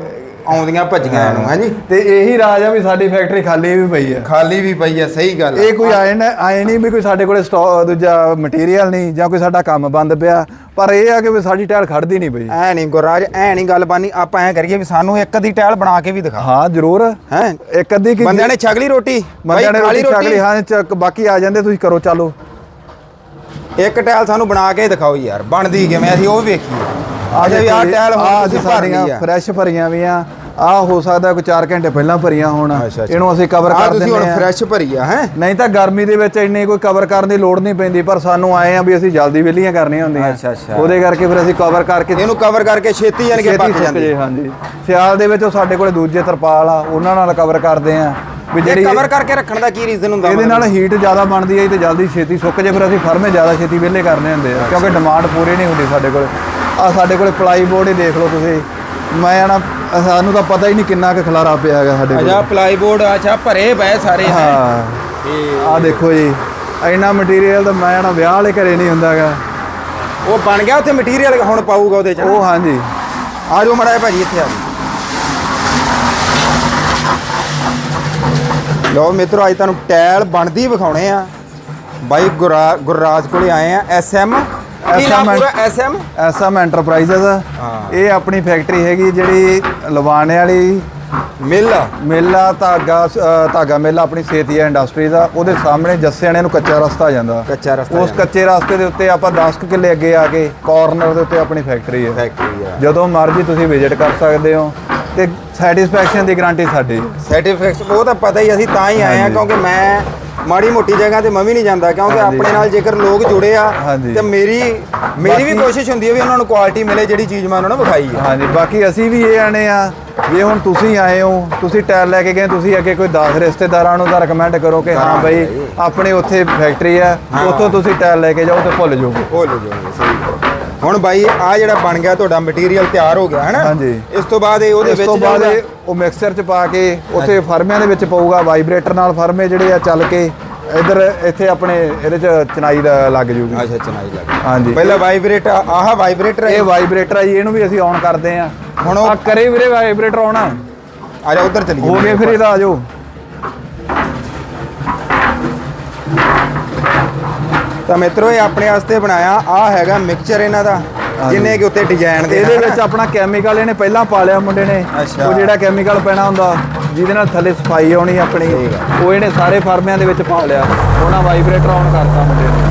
ਆਉਂਦੀਆਂ ਭੱਜੀਆਂ ਨੂੰ ਹਾਂਜੀ ਤੇ ਇਹੀ ਰਾਜ ਆ ਵੀ ਸਾਡੀ ਫੈਕਟਰੀ ਖਾਲੀ ਵੀ ਪਈ ਆ। ਖਾਲੀ ਵੀ ਪਈ ਆ ਸਹੀ ਗੱਲ। ਇਹ ਕੋਈ ਆਏ ਨਾ ਆਏ ਨਹੀਂ ਵੀ ਕੋਈ ਸਾਡੇ ਕੋਲੇ ਦੂਜਾ ਮਟੀਰੀਅਲ ਨਹੀਂ ਜਾਂ ਕੋਈ ਸਾਡਾ ਕੰਮ ਬੰਦ ਪਿਆ। ਪਰ ਇਹ ਆ ਕਿ ਵੀ ਸਾਡੀ ਟਾਇਲ ਖੜਦੀ ਨਹੀਂ ਪਈ। ਐ ਨਹੀਂ ਗੁਰਾਜ ਐ ਨਹੀਂ ਗੱਲ ਬਾਨੀ ਆਪਾਂ ਐ ਕਰੀਏ ਵੀ ਸਾਨੂੰ ਇੱਕ ਅੱਧੀ ਟਾਇਲ ਬਣਾ ਕੇ ਵੀ ਦਿਖਾ। ਹਾਂ ਜ਼ਰੂਰ। ਹੈ? ਇੱਕ ਅੱਧੀ ਕੀ ਬੰਦਿਆਂ ਨੇ ਛਗਲੀ ਰੋਟੀ? ਬੰਦਿਆਂ ਨੇ ਰੋਟੀ ਛਕਲੀ ਹਾਂ ਚੱਕ ਬਾਕੀ ਆ ਜਾਂਦੇ ਤੁਸੀਂ ਕਰੋ ਚਾਲੂ। ਇੱਕ ਟਾਇਲ ਸਾਨੂੰ ਬਣਾ ਕੇ ਦਿਖਾਓ ਯਾਰ ਬਣਦੀ ਕਿਵੇਂ ਅਸੀਂ ਉਹ ਵੇਖੀਏ। ਆ ਜੇ ਵੀ ਆ ਟਾਇਲ ਆ ਹੁਣ ਅਸੀਂ ਤੁਸੀਂ ਭਰ ਲਈ ਸਾਰੀਆਂ ਆ। ਫਰੈਸ਼ ਭਰੀਆਂ ਵੀ ਆ। ਆ ਹੋ ਸਕਦਾ ਕੋਈ 4 ਘੰਟੇ ਪਹਿਲਾਂ ਭਰੀਆਂ ਹੋਣ। ਇਹਨੂੰ ਅਸੀਂ ਕਵਰ ਕਰ ਤੁਸੀਂ ਹੁਣ ਦਿੰਦੇ ਆ। ਫਰੈਸ਼ ਭਰੀ ਆ ਹੈ? ਨਹੀਂ ਤਾਂ ਗਰਮੀ ਦੇ ਵਿੱਚ ਇੰਨੀ ਕੋਈ ਕਵਰ ਕਰਨ ਦੀ ਲੋੜ ਨਹੀਂ ਪੈਂਦੀ ਪਰ ਸਾਨੂੰ ਆਏ ਆ ਵੀ ਅਸੀਂ ਜਲਦੀ ਵਿਹਲੀਆਂ ਕਰਨੀਆਂ ਹੁੰਦੀਆਂ। ਅੱਛਾ, ਅੱਛਾ। ਉਹਦੇ ਕਰਕੇ ਫਿਰ ਅਸੀਂ ਕਵਰ ਕਰਕੇ ਇਹਨੂੰ ਕਵਰ ਕਰਕੇ ਛੇਤੀ ਯਾਨੀ ਕਿ ਪੱਕ ਜਾਂਦੀ ਹਾਂਜੀ। ਸਿਆਲ ਦੇ ਵਿੱਚ ਉਹ ਸਾਡੇ ਕੋਲੇ ਦੂਜੇ ਤਰਪਾਲ ਆ ਉਹਨਾਂ ਨਾਲ ਕਵਰ ਕਰਦੇ ਆ। ਵੀ ਜਿਹੜੀ ਕਵਰ ਕਰਕੇ ਰੱਖਣ ਦਾ ਕੀ ਰੀਜ਼ਨ ਹੁੰਦਾ ਇਹਦੇ? ਨਾਲ ਹੀਟ ਜ਼ਿਆਦਾ ਬਣਦੀ ਹੈ ਤੇ ਜਲਦੀ ਛੇਤੀ ਸੁੱਕ ਜੇ ਫਿਰ ਅਸੀਂ ਫਰਮੇ ਜ਼ਿਆਦਾ ਛੇਤੀ ਵਿਹਲੇ ਕਰਨੇ ਹੁੰਦੇ ਆ ਕਿਉਂਕਿ ਡਿਮਾਂਡ ਪੂਰੀ ਨਹੀਂ ਹੁੰਦੀ ਸਾਡੇ ਕੋਲ। ਆ ਸਾਡੇ ਕੋਲੇ ਪਲਾਈ ਬੋਰਡ ਹੀ ਦੇਖ ਲਓ ਤੁਸੀਂ। ਮੈਂ ਨਾ ਸਾਨੂੰ ਤਾਂ ਪਤਾ ਹੀ ਨਹੀਂ ਕਿੰਨਾ ਕੁ ਖਲਾਰਾ ਪਿਆ ਹੈਗਾ ਸਾਡੇ ਅੱਛਾ ਕੋਲ ਪਲਾਈ ਬੋਰਡ ਅੱਛਾ ਭਰੇ ਪਏ ਸਾਰੇ ਹੈਂ? ਆ ਦੇਖੋ ਜੀ ਇੰਨਾ ਮਟੀਰੀਅਲ ਤਾਂ ਮੈਂ ਨਾ ਵਿਆਹ ਵਾਲੇ ਘਰੇ ਨਹੀਂ ਹੁੰਦਾਗਾ ਉਹ ਬਣ ਗਿਆ ਉੱਥੇ ਮਟੀਰੀਅਲ ਹੁਣ ਪਾਊਗਾ ਉਹਦੇ ਚ? ਉਹ ਹਾਂਜੀ। ਆ ਜਾਓ ਮੜਾ ਭਾਜੀ ਇੱਥੇ ਆ ਲਓ ਮਿੱਤਰੋ ਅੱਜ ਤੁਹਾਨੂੰ ਟਾਇਲ ਬਣਦੀ ਵਿਖਾਉਣੇ ਆ। ਬਾਈ ਗੁਰਾ ਗੁਰਰਾਜ ਕੋਲੇ ਆਏ ਆ ਐਸਐਮ ਕੀ ਨਾਮ SM ਪੂਰਾ ਐਸਐਮ? SM enterprises. ਹਾਂ। ਇਹ ਆਪਣੀ ਫੈਕਟਰੀ ਹੈਗੀ ਜਿਹੜੀ ਲਵਾਣੇ ਵਾਲੀ ਮਿਲ ਮੇਲਾ ਧਾਗਾ ਧਾਗਾ ਮੇਲਾ ਆਪਣੀ ਸੇਤੀਆ ਇੰਡਸਟਰੀ ਦਾ ਉਹਦੇ ਸਾਹਮਣੇ ਜੱਸਿਆਣੇ ਨੂੰ ਕੱਚਾ ਰਸਤਾ ਜਾਂਦਾ। ਕੱਚਾ ਰਸਤਾ ਉਸ ਕੱਚੇ ਰਸਤੇ ਦੇ ਉੱਤੇ ਆਪਾਂ 10 ਕੁ ਕਿੱਲੇ ਅੱਗੇ ਆ ਕੇ ਕਾਰਨਰ ਦੇ ਉੱਤੇ ਆਪਣੀ ਫੈਕਟਰੀ ਹੈ ਫੈਕਟਰੀ ਆ। ਜਦੋਂ ਮਰਜ਼ੀ ਤੁਸੀਂ ਵਿਜ਼ਿਟ ਕਰ ਸਕਦੇ ਹੋ ਤੇ ਸੈਟੀਸਫੈਕਸ਼ਨ ਦੀ ਗਾਰੰਟੀ ਸਾਡੀ। ਸਰਟੀਫਿਕੇਟ ਉਹ ਤਾਂ ਪਤਾ ਹੀ ਅਸੀਂ ਤਾਂ ਹੀ ਆਏ ਆ। ਕਿਉਂਕਿ ਮੈਂ ਮਾੜੀ ਮੋਟੀ ਜਗ੍ਹਾ ਤੇ ਮੈਂ ਵੀ ਨਹੀਂ ਜਾਂਦਾ ਕਿਉਂਕਿ। ਆਪਣੇ ਨਾਲ ਜੇਕਰ ਲੋਕ ਜੁੜੇ ਆ। ਤੇ ਮੇਰੀ ਮੇਰੀ ਵੀ ਕੋਸ਼ਿਸ਼ ਹੁੰਦੀ ਹੈ ਵੀ ਉਹਨਾਂ ਨੂੰ ਕੁਆਲਿਟੀ ਮਿਲੇ ਜਿਹੜੀ ਚੀਜ਼ ਮੈਂ ਉਹਨਾਂ ਨੂੰ ਵਿਖਾਈ ਹੈ ਹਾਂਜੀ ਬਾਕੀ ਅਸੀਂ ਵੀ ਇਹ ਆਣੇ ਆ ਜੇ ਹੁਣ ਤੁਸੀਂ ਆਏ ਹੋ ਤੁਸੀਂ ਟਾਇਲ ਲੈ ਕੇ ਗਏ ਤੁਸੀਂ ਅੱਗੇ ਕੋਈ 10 ਰਿਸ਼ਤੇਦਾਰਾਂ ਨੂੰ ਤਾਂ ਰეკਮੈਂਡ ਕਰੋ ਕਿ ਹਾਂ ਬਈ। ਆਪਣੇ ਉੱਥੇ ਫੈਕਟਰੀ ਆ। ਉੱਥੋਂ ਤੁਸੀਂ ਟਾਇਲ ਲੈ ਕੇ ਜਾਓ ਤੇ ਭੁੱਲ ਜਾਓਗੇ ਉਹ ਲੈ ਜਾਓਗੇ ਸਹੀ। ਹੁਣ ਬਾਈ ਆ ਜਿਹੜਾ ਬਣ ਗਿਆ ਤੁਹਾਡਾ ਮਟੀਰੀਅਲ ਤਿਆਰ ਹੋ ਗਿਆ ਹੈ ਨਾ ਹਾਂਜੀ। ਇਸ ਤੋਂ ਬਾਅਦ ਇਹ ਉਹਦੇ ਵਿੱਚ ਤੋਂ ਬਾਅਦ ਉਹ ਮਿਕਸਚਰ ਚ ਪਾ ਕੇ ਉੱਥੇ ਫਰਮਿਆਂ ਦੇ ਵਿੱਚ ਪਊਗਾ ਵਾਈਬ੍ਰੇਟਰ ਨਾਲ ਫਰਮੇ ਜਿਹੜੇ ਆ ਚੱਲ ਕੇ ਇਧਰ ਇੱਥੇ ਆਪਣੇ ਇਹਦੇ ਚ ਚਨਾਈ ਦਾ ਲੱਗ ਜੂਗੀ। ਅੱਛਾ ਚਨਾਈ ਲੱਗ। ਹਾਂਜੀ। ਪਹਿਲਾਂ ਵਾਈਬ੍ਰੇਟ ਆਹ ਵਾਈਬ੍ਰੇਟਰ ਇਹ ਵਾਈਬ੍ਰੇਟਰ ਆ ਜੀ ਇਹਨੂੰ ਵੀ ਅਸੀਂ ਆਨ ਕਰਦੇ ਆ ਹੁਣ ਆ ਕਰੇ ਵੀਰੇ ਵਾਈਬ੍ਰੇਟਰ ਆਉਣਾ ਆ ਜਾ ਉਧਰ ਚਲੀਏ। ਹੋ ਗਏ ਫਿਰ ਇਹਦਾ ਆ ਜਾਓ। ਤਾਂ ਮਿੱਤਰੋ ਇਹ ਆਪਣੇ ਵਾਸਤੇ ਬਣਾਇਆ ਆ ਹੈਗਾ ਮਿਕਸਚਰ ਇਹਨਾਂ ਦਾ। ਜਿੰਨੇ ਕਿ ਉੱਤੇ ਡਿਜ਼ਾਈਨ ਦੇ ਇਹਦੇ ਵਿੱਚ ਆਪਣਾ ਕੈਮੀਕਲ ਇਹਨੇ ਪਹਿਲਾਂ ਪਾ ਲਿਆ ਮੁੰਡੇ ਨੇ। ਉਹ ਜਿਹੜਾ ਕੈਮੀਕਲ ਪੈਣਾ ਹੁੰਦਾ ਜਿਹਦੇ ਨਾਲ ਥੱਲੇ ਸਫ਼ਾਈ ਆਉਣੀ ਆਪਣੀ। ਉਹ ਇਹਨੇ ਸਾਰੇ ਫਰਮਿਆਂ ਦੇ ਵਿੱਚ ਪਾ ਲਿਆ ਉਹਨਾਂ ਵਾਈਬ੍ਰੇਟਰ ਆਨ ਕਰਤਾ ਮੁੰਡੇ ਨੇ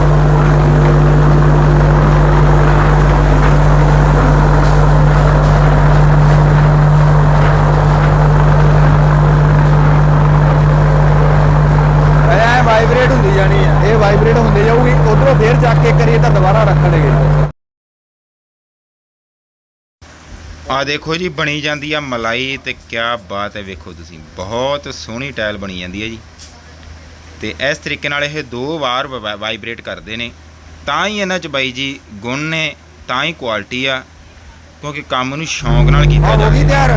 ਐ ਵਾਈਬ੍ਰੇਟ ਹੁੰਦੀ ਜਾਣੀ ਆ ਇਹ ਵਾਈਬ੍ਰੇਟ ਹੁੰਦੇ ਜਾਊਗੀ ਉਧਰੋਂ ਫੇਰ ਚੱਕ ਕੇ ਕਰੀਏ ਤਾਂ ਦੁਬਾਰਾ ਰੱਖਣਗੇ ਆ ਦੇਖੋ ਜੀ ਬਣੀ ਜਾਂਦੀ ਆ ਮਲਾਈ ਤੇ ਕਿਆ ਬਾਤ ਹੈ ਵੇਖੋ ਤੁਸੀਂ ਬਹੁਤ ਸੋਹਣੀ ਟਾਇਲ ਬਣੀ ਜਾਂਦੀ ਹੈ ਜੀ। ਤੇ ਇਸ ਤਰੀਕੇ ਨਾਲ ਇਹ ਦੋ ਵਾਰ ਵਾਈਬ੍ਰੇਟ ਕਰਦੇ ਨੇ। ਤਾਂ ਹੀ ਇਹਨਾਂ ਚ ਬਾਈ ਜੀ ਗੁਣ ਨੇ ਤਾਂ ਹੀ ਕੁਆਲਿਟੀ ਆ ਕਿਉਂਕਿ ਕੰਮ ਨੂੰ ਸ਼ੌਂਕ ਨਾਲ ਕੀਤਾ ਜਾਂਦਾ। ਤਿਆਰ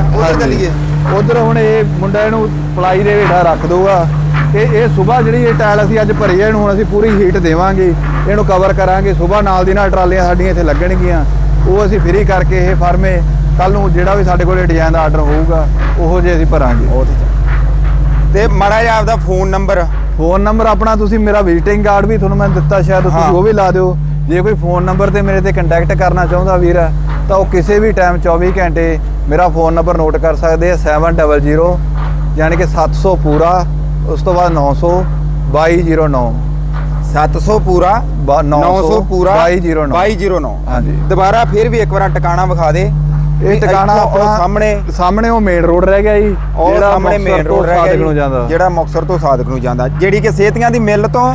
ਉਧਰ ਹੁਣ ਇਹ ਮੁੰਡਾ ਇਹਨੂੰ ਪਲਾਈ ਦੇ ਹੇਠਾਂ ਰੱਖ ਦਊਗਾ। ਤੇ ਇਹ ਸਵੇਰ ਜਿਹੜੀ ਇਹ ਟਾਇਲ ਅਸੀਂ ਅੱਜ ਭਰੀ ਹੈ ਇਹਨੂੰ ਹੁਣ ਅਸੀਂ ਪੂਰੀ ਹੀਟ ਦੇਵਾਂਗੇ। ਇਹਨੂੰ ਕਵਰ ਕਰਾਂਗੇ ਸਵੇਰ ਨਾਲ ਦੀ ਨਾਲ ਟਰਾਲੀਆਂ ਸਾਡੀਆਂ ਇੱਥੇ ਲੱਗਣਗੀਆਂ। ਉਹ ਅਸੀਂ ਫ੍ਰੀ ਕਰਕੇ ਇਹ ਫਰਮੇ ਕੱਲ ਨੂੰ ਜਿਹੜਾ ਵੀ ਸਾਡੇ ਕੋਲੇ ਡਿਜ਼ਾਈਨ ਦਾ ਆਰਡਰ ਹੋਊਗਾ ਉਹੋ ਜਿਹੇ ਅਸੀਂ ਭਰਾਂਗੇ। ਤੇ ਮਾੜਾ ਜਿਹਾ ਆਪਦਾ ਫੋਨ ਨੰਬਰ ਫੋਨ ਨੰਬਰ ਆਪਣਾ ਤੁਸੀਂ ਮੇਰਾ ਵਿਜ਼ਿਟਿੰਗ ਕਾਰਡ ਵੀ ਤੁਹਾਨੂੰ ਮੈਂ ਦਿੱਤਾ ਸ਼ਾਇਦ। ਤੁਸੀਂ ਉਹ ਵੀ ਲਾ ਦਿਓ। ਜੇ ਕੋਈ ਫੋਨ ਨੰਬਰ ਤੇ ਮੇਰੇ ਤੇ ਕੰਟੈਕਟ ਕਰਨਾ ਚਾਹੁੰਦਾ ਵੀਰ ਤਾਂ ਉਹ ਕਿਸੇ ਵੀ ਟਾਈਮ 24 ਘੰਟੇ ਮੇਰਾ ਫੋਨ ਨੰਬਰ ਨੋਟ ਕਰ ਸਕਦੇ ਆ 700 ਯਾਨੀ ਕਿ 700 ਪੂਰਾ ਉਸ ਤੋਂ ਬਾਅਦ 900 2209 700 ਪੂਰਾ ਬਾ- 900 ਪੂਰਾ 2209 2209 ਹਾਂਜੀ। ਦੁਬਾਰਾ ਫਿਰ ਵੀ ਇੱਕ ਵਾਰ ਟਿਕਾਣਾ ਵਿਖਾ ਦੇ। ਇਹ ਟਿਕਾਣਾ ਆਪਣਾ ਸਾਹਮਣੇ ਸਾਹਮਣੇ ਉਹ ਮੇਨ ਰੋਡ ਰਹਿ ਗਿਆ ਜੀ ਜਿਹੜਾ ਸਾਹਮਣੇ ਮੇਨ ਰੋਡ ਰਹਿ ਗਿਆ ਜਿਹੜਾ ਮੁਕਤਸਰ ਤੋਂ ਸਾਦਕ ਨੂੰ ਜਾਂਦਾ। ਜਿਹੜੀ ਕਿ ਸੇਤੀਆਂ ਦੀ ਮਿੱਲ ਤੋਂ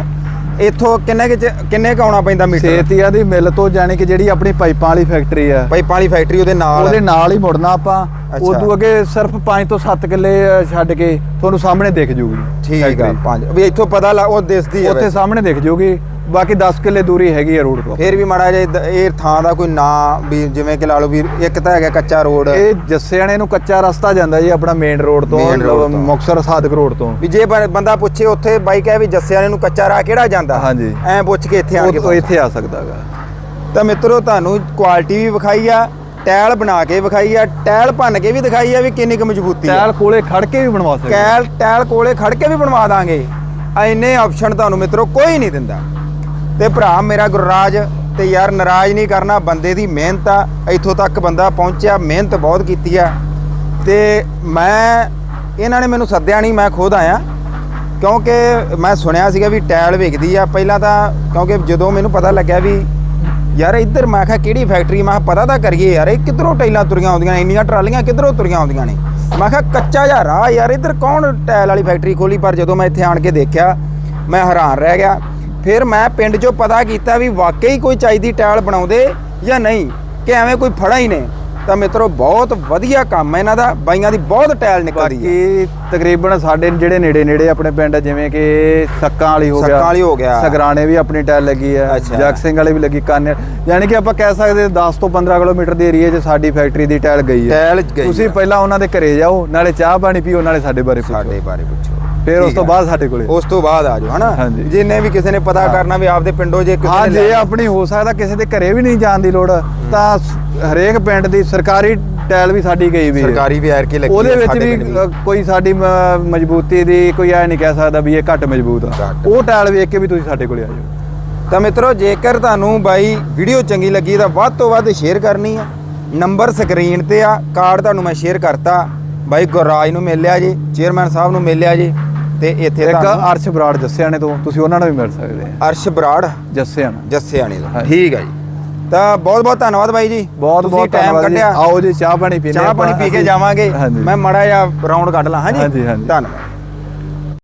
ਇੱਥੋਂ ਕਿੰਨੇ ਕੁ ਕਿੰਨੇ ਕੁ ਆਉਣਾ ਪੈਂਦਾ ਮੀਟਰ? ਸੇਤੀਆ ਦੀ ਮਿੱਲ ਤੋਂ ਜਾਣੀ ਕਿ ਜਿਹੜੀ ਆਪਣੀ ਪਾਈਪਾਂ ਵਾਲੀ ਫੈਕਟਰੀ ਆ। ਪਾਈਪਾਂ ਵਾਲੀ ਫੈਕਟਰੀ ਉਹਦੇ ਨਾਲ। ਉਹਦੇ ਨਾਲ ਹੀ ਮੁੜਨਾ ਆਪਾਂ। ਉਦੋਂ ਅੱਗੇ ਸਿਰਫ 5 ਤੋਂ 7 ਕਿੱਲੇ ਛੱਡ ਕੇ ਤੁਹਾਨੂੰ ਸਾਹਮਣੇ ਦਿਖ ਜੂਗੀ। ਠੀਕ ਆ factory। ਪੰਜ। ਵੀ ਇੱਥੋਂ ਪਤਾ ਲੱਗ ਉਹ ਦਿਸਦੀ ਹੈ ਉੱਥੇ। ਸਾਹਮਣੇ ਦਿਖ ਜੂਗੀ। ਬਾਕੀ 10 ਕਿੱਲੇ ਦੂਰੀ ਹੈਗੀ ਆ ਰੋਡ ਤੋਂ ਫਿਰ ਵੀ ਮਾੜਾ ਜਿਹਾ ਇਹ ਥਾਂ ਦਾ ਕੋਈ ਨਾਂ ਵੀ ਜਿਵੇਂ ਕਿ ਲਾ ਲਓ ਵੀ ਇੱਕ ਤਾਂ ਹੈਗਾ ਕੱਚਾ ਰੋਡ ਇਹ ਜੱਸਿਆਣੇ ਨੂੰ ਕੱਚਾ ਰਸਤਾ ਜਾਂਦਾ ਜੀ ਆਪਣਾ ਮੇਨ ਰੋਡ ਤੋਂ। ਮੁਕਤਸਰ ਸਾਦਕ ਰੋਡ ਤੋਂ। ਵੀ ਜੇ ਬੰਦਾ ਪੁੱਛੇ ਉੱਥੇ ਬਾਈ ਕਹੇ ਵੀ ਜੱਸਿਆਂ ਨੂੰ ਕੱਚਾ ਰਾਹ ਕਿਹੜਾ ਜਾਂਦਾ? ਹਾਂਜੀ। ਐਂ ਪੁੱਛ ਕੇ ਇੱਥੇ ਆ ਕੇ ਉਹ ਇੱਥੇ ਆ ਸਕਦਾਗਾ ਤਾਂ ਮਿੱਤਰੋ ਤੁਹਾਨੂੰ ਕੁਆਲਿਟੀ ਵੀ ਵਿਖਾਈ ਆ ਟਾਇਲ ਬਣਾ ਕੇ ਵਿਖਾਈ ਆ ਟਾਇਲ ਭੰਨ ਕੇ ਵੀ ਦਿਖਾਈ ਆ ਵੀ ਕਿੰਨੀ ਕੁ ਮਜ਼ਬੂਤੀ ਆ। ਟਾਇਲ ਕੋਲੇ ਖੜ ਕੇ ਵੀ ਬਣਵਾ ਸਕਦੇ। ਟਾਇਲ ਟਾਇਲ ਕੋਲੇ ਖੜ ਕੇ ਵੀ ਬਣਵਾ ਦਾਂਗੇ। ਐਨੇ ਆਪਸ਼ਨ ਤੁਹਾਨੂੰ ਮਿੱਤਰੋ ਕੋਈ ਨਹੀਂ ਦਿੰਦਾ। ਤੇ ਭਰਾ ਮੇਰਾ ਗੁਰਰਾਜ, ਤੇ ਯਾਰ ਨਾਰਾਜ਼ ਨਹੀਂ ਕਰਨਾ, ਬੰਦੇ ਦੀ ਮਿਹਨਤ ਆ, ਇੱਥੋਂ ਤੱਕ ਬੰਦਾ ਪਹੁੰਚਿਆ, ਮਿਹਨਤ ਬਹੁਤ ਕੀਤੀ ਆ। ਤੇ ਮੈਂ, ਇਹਨਾਂ ਨੇ ਮੈਨੂੰ ਸੱਦਿਆ ਨਹੀਂ, ਮੈਂ ਖੁਦ ਆਇਆ। ਕਿਉਂਕਿ ਮੈਂ ਸੁਣਿਆ ਸੀਗਾ ਵੀ ਟਾਇਲ ਵਿਕਦੀ ਆ, ਪਹਿਲਾਂ ਤਾਂ ਕਿਉਂਕਿ ਜਦੋਂ ਮੈਨੂੰ ਪਤਾ ਲੱਗਿਆ ਵੀ ਯਾਰ ਇੱਧਰ ਮੈਂ ਕਿਹਾ ਕਿਹੜੀ ਫੈਕਟਰੀ ਮੈਂ ਕਿਹਾ ਪਤਾ ਤਾਂ ਕਰੀਏ ਯਾਰ, ਇਹ ਕਿੱਧਰੋਂ ਟਾਈਲਾਂ ਤੁਰੀਆਂ ਆਉਂਦੀਆਂ ਨੇ, ਇੰਨੀਆਂ ਟਰਾਲੀਆਂ ਕਿੱਧਰੋਂ ਤੁਰੀਆਂ ਆਉਂਦੀਆਂ ਨੇ? ਮੈਂ ਕਿਹਾ ਕੱਚਾ ਜਿਹਾ ਰਾਹ ਯਾਰ, ਇੱਧਰ ਕੌਣ ਟਾਇਲ ਵਾਲੀ ਫੈਕਟਰੀ ਖੋਲੀ? ਪਰ ਜਦੋਂ ਮੈਂ ਇੱਥੇ ਆਣ ਕੇ ਦੇਖਿਆ, ਮੈਂ ਹੈਰਾਨ ਰਹਿ ਗਿਆ। ਫਿਰ ਮੈਂ ਪਿੰਡ 'ਚੋਂ ਪਤਾ ਕੀਤਾ ਵੀ ਵਾਕਈ ਕੋਈ ਚਾਹੀਦੀ ਟਾਇਲ ਬਣਾਉਂਦੇ ਜਾਂ ਨਹੀਂ ਕਿ ਐਵੇਂ ਕੋਈ ਫੜਾ ਹੀ ਨੇ। ਤਾਂ ਮਿੱਤਰੋ ਬਹੁਤ ਵਧੀਆ ਕੰਮ ਹੈ ਇਹਨਾਂ ਦਾ। ਬਾਈਆਂ ਦੀ ਬਹੁਤ ਟਾਇਲ ਨਿਕਲਦੀ ਹੈ। ਬਾਕੀ ਤਕਰੀਬਨ ਸਾਡੇ ਜਿਹੜੇ ਨੇੜੇ ਨੇੜੇ ਆਪਣੇ ਪਿੰਡ ਜਿਵੇਂ ਕਿ ਸੱਕਾਂ ਵਾਲੀ ਹੋ ਗਿਆ ਸੱਕਾਂ ਵਾਲੀ ਹੋ ਗਿਆ। ਸਗਰਾਣੇ ਵੀ ਆਪਣੀ ਟਾਇਲ ਲੱਗੀ ਹੈ ਅੱਛਾ। ਜਗ ਸਿੰਘ ਵਾਲੀ ਵੀ ਲੱਗੀ ਕਾਨੇ। ਯਾਨੀ ਕਿ ਆਪਾਂ ਕਹਿ ਸਕਦੇ 10 ਤੋਂ 15 ਕਿਲੋਮੀਟਰ ਦੇ ਏਰੀਆ 'ਚ ਸਾਡੀ ਫੈਕਟਰੀ ਦੀ ਟਾਇਲ ਗਈ ਹੈ। ਟਾਇਲ ਗਈ ਤੁਸੀਂ ਹੈ। ਪਹਿਲਾਂ ਉਹਨਾਂ ਦੇ ਘਰੇ ਜਾਓ ਨਾਲੇ ਚਾਹ ਪਾਣੀ ਪੀਓ ਨਾਲੇ ਸਾਡੇ ਬਾਰੇ ਪੁੱਛੋ। ਸਾਡੇ ਬਾਰੇ ਪੁੱਛੋ। ਫਿਰ ਉਸ ਤੋਂ ਹੈ। ਬਾਅਦ ਸਾਡੇ ਕੋਲੇ। ਉਸ ਤੋਂ ਬਾਅਦ ਆ ਜਾਓ ਹਨਾ। ਜਿੰਨੇ ਵੀ ਕਿਸੇ ਨੇ ਪਤਾ ਕਰਨਾ ਵੀ ਆਪਦੇ ਪਿੰਡੋਂ ਜੇ ਕਿਸੇ ਹਾਂ ਨੇ ਜੇ ਲੈਣਾ- ਆਪਣੀ ਹੋ ਸਕਦਾ ਕਿਸੇ ਦੇ ਘਰੇ ਵੀ ਨਹੀਂ ਜਾਣ ਦੀ ਲੋੜ ਤਾਂ ਹਰੇਕ ਪਿੰਡ ਦੀ ਸਰਕਾਰੀ ਟਾਇਲ ਵੀ ਸਾਡੀ ਗਈ ਵੀ ਹੈ। ਸਰਕਾਰੀ ਵੀ ਐਰ ਕੇ ਲੱਗੀ ਉਹਦੇ ਹੈ ਵਿੱਚ ਵੀ ਕੋਈ ਸਾਡੀ ਮਜ਼ਬੂਤੀ ਦੀ ਕੋਈ ਐ ਨਹੀਂ ਕਹਿ ਸਕਦਾ ਵੀ ਇਹ ਘੱਟ ਮਜ਼ਬੂਤ ਆ। ਉਹ ਟਾਇਲ ਵੇਖ ਕੇ ਵੀ ਤੁਸੀਂ ਸਾਡੇ ਕੋਲੇ ਆ ਜਾਓ। ਤਾਂ ਮਿੱਤਰੋ ਜੇਕਰ ਤੁਹਾਨੂੰ ਬਾਈ ਵੀਡੀਓ ਚੰਗੀ ਲੱਗੀ ਤਾਂ ਵੱਧ ਤੋਂ ਵੱਧ ਸ਼ੇਅਰ ਕਰਨੀ ਆ। ਨੰਬਰ ਸਕਰੀਨ ਤੇ ਆ ਕਾਰਡ ਤੁਹਾਨੂੰ ਮੈਂ ਸ਼ੇਅਰ ਕਰਤਾ। ਬਾਈ ਗੁਰਰਾਜ ਨੂੰ ਮਿਲ ਲਿਆ ਜੀ ਚੇਅਰਮੈਨ ਸਾਹਿਬ ਨੂੰ ਮਿਲ ਲਿਆ ਜੀ। ਤੇ ਇੱਥੇ ਇੱਕ ਤੁਹਾਨੂੰ ਅਰਸ਼ ਬਰਾੜ ਜੱਸਿਆਣੇ ਤੋਂ ਤੁਸੀਂ ਉਹਨਾਂ ਨਾਲ ਵੀ ਮਿਲ ਸਕਦੇ ਆ। ਅਰਸ਼ ਬਰਾੜ? ਜੱਸਿਆਣਾ। ਜੱਸਿਆਣੀ ਹਾਂਜੀ। ਠੀਕ ਹੈ ਜੀ। ਤਾਂ ਬਹੁਤ ਬਹੁਤ ਧੰਨਵਾਦ ਬਾਈ ਜੀ। ਬਹੁਤ ਤੁਸੀਂ ਬਹੁਤ ਧੰਨਵਾਦ ਜੀ। ਕੱਢਿਆ। ਆਓ ਜੀ ਚਾਹ ਪਾਣੀ ਪੀਣੇ ਚਾਹ ਪਾਣੀ ਪੀ ਕੇ ਜਾਵਾਂਗੇ। ਮੈਂ ਮੜਾ ਜਿਹਾ ਰਾਉਂਡ ਕੱਢ ਲਾਂ। ਹਾਂਜੀ। ਹਾਂਜੀ, ਹਾਂਜੀ। ਧੰਨਵਾਦ।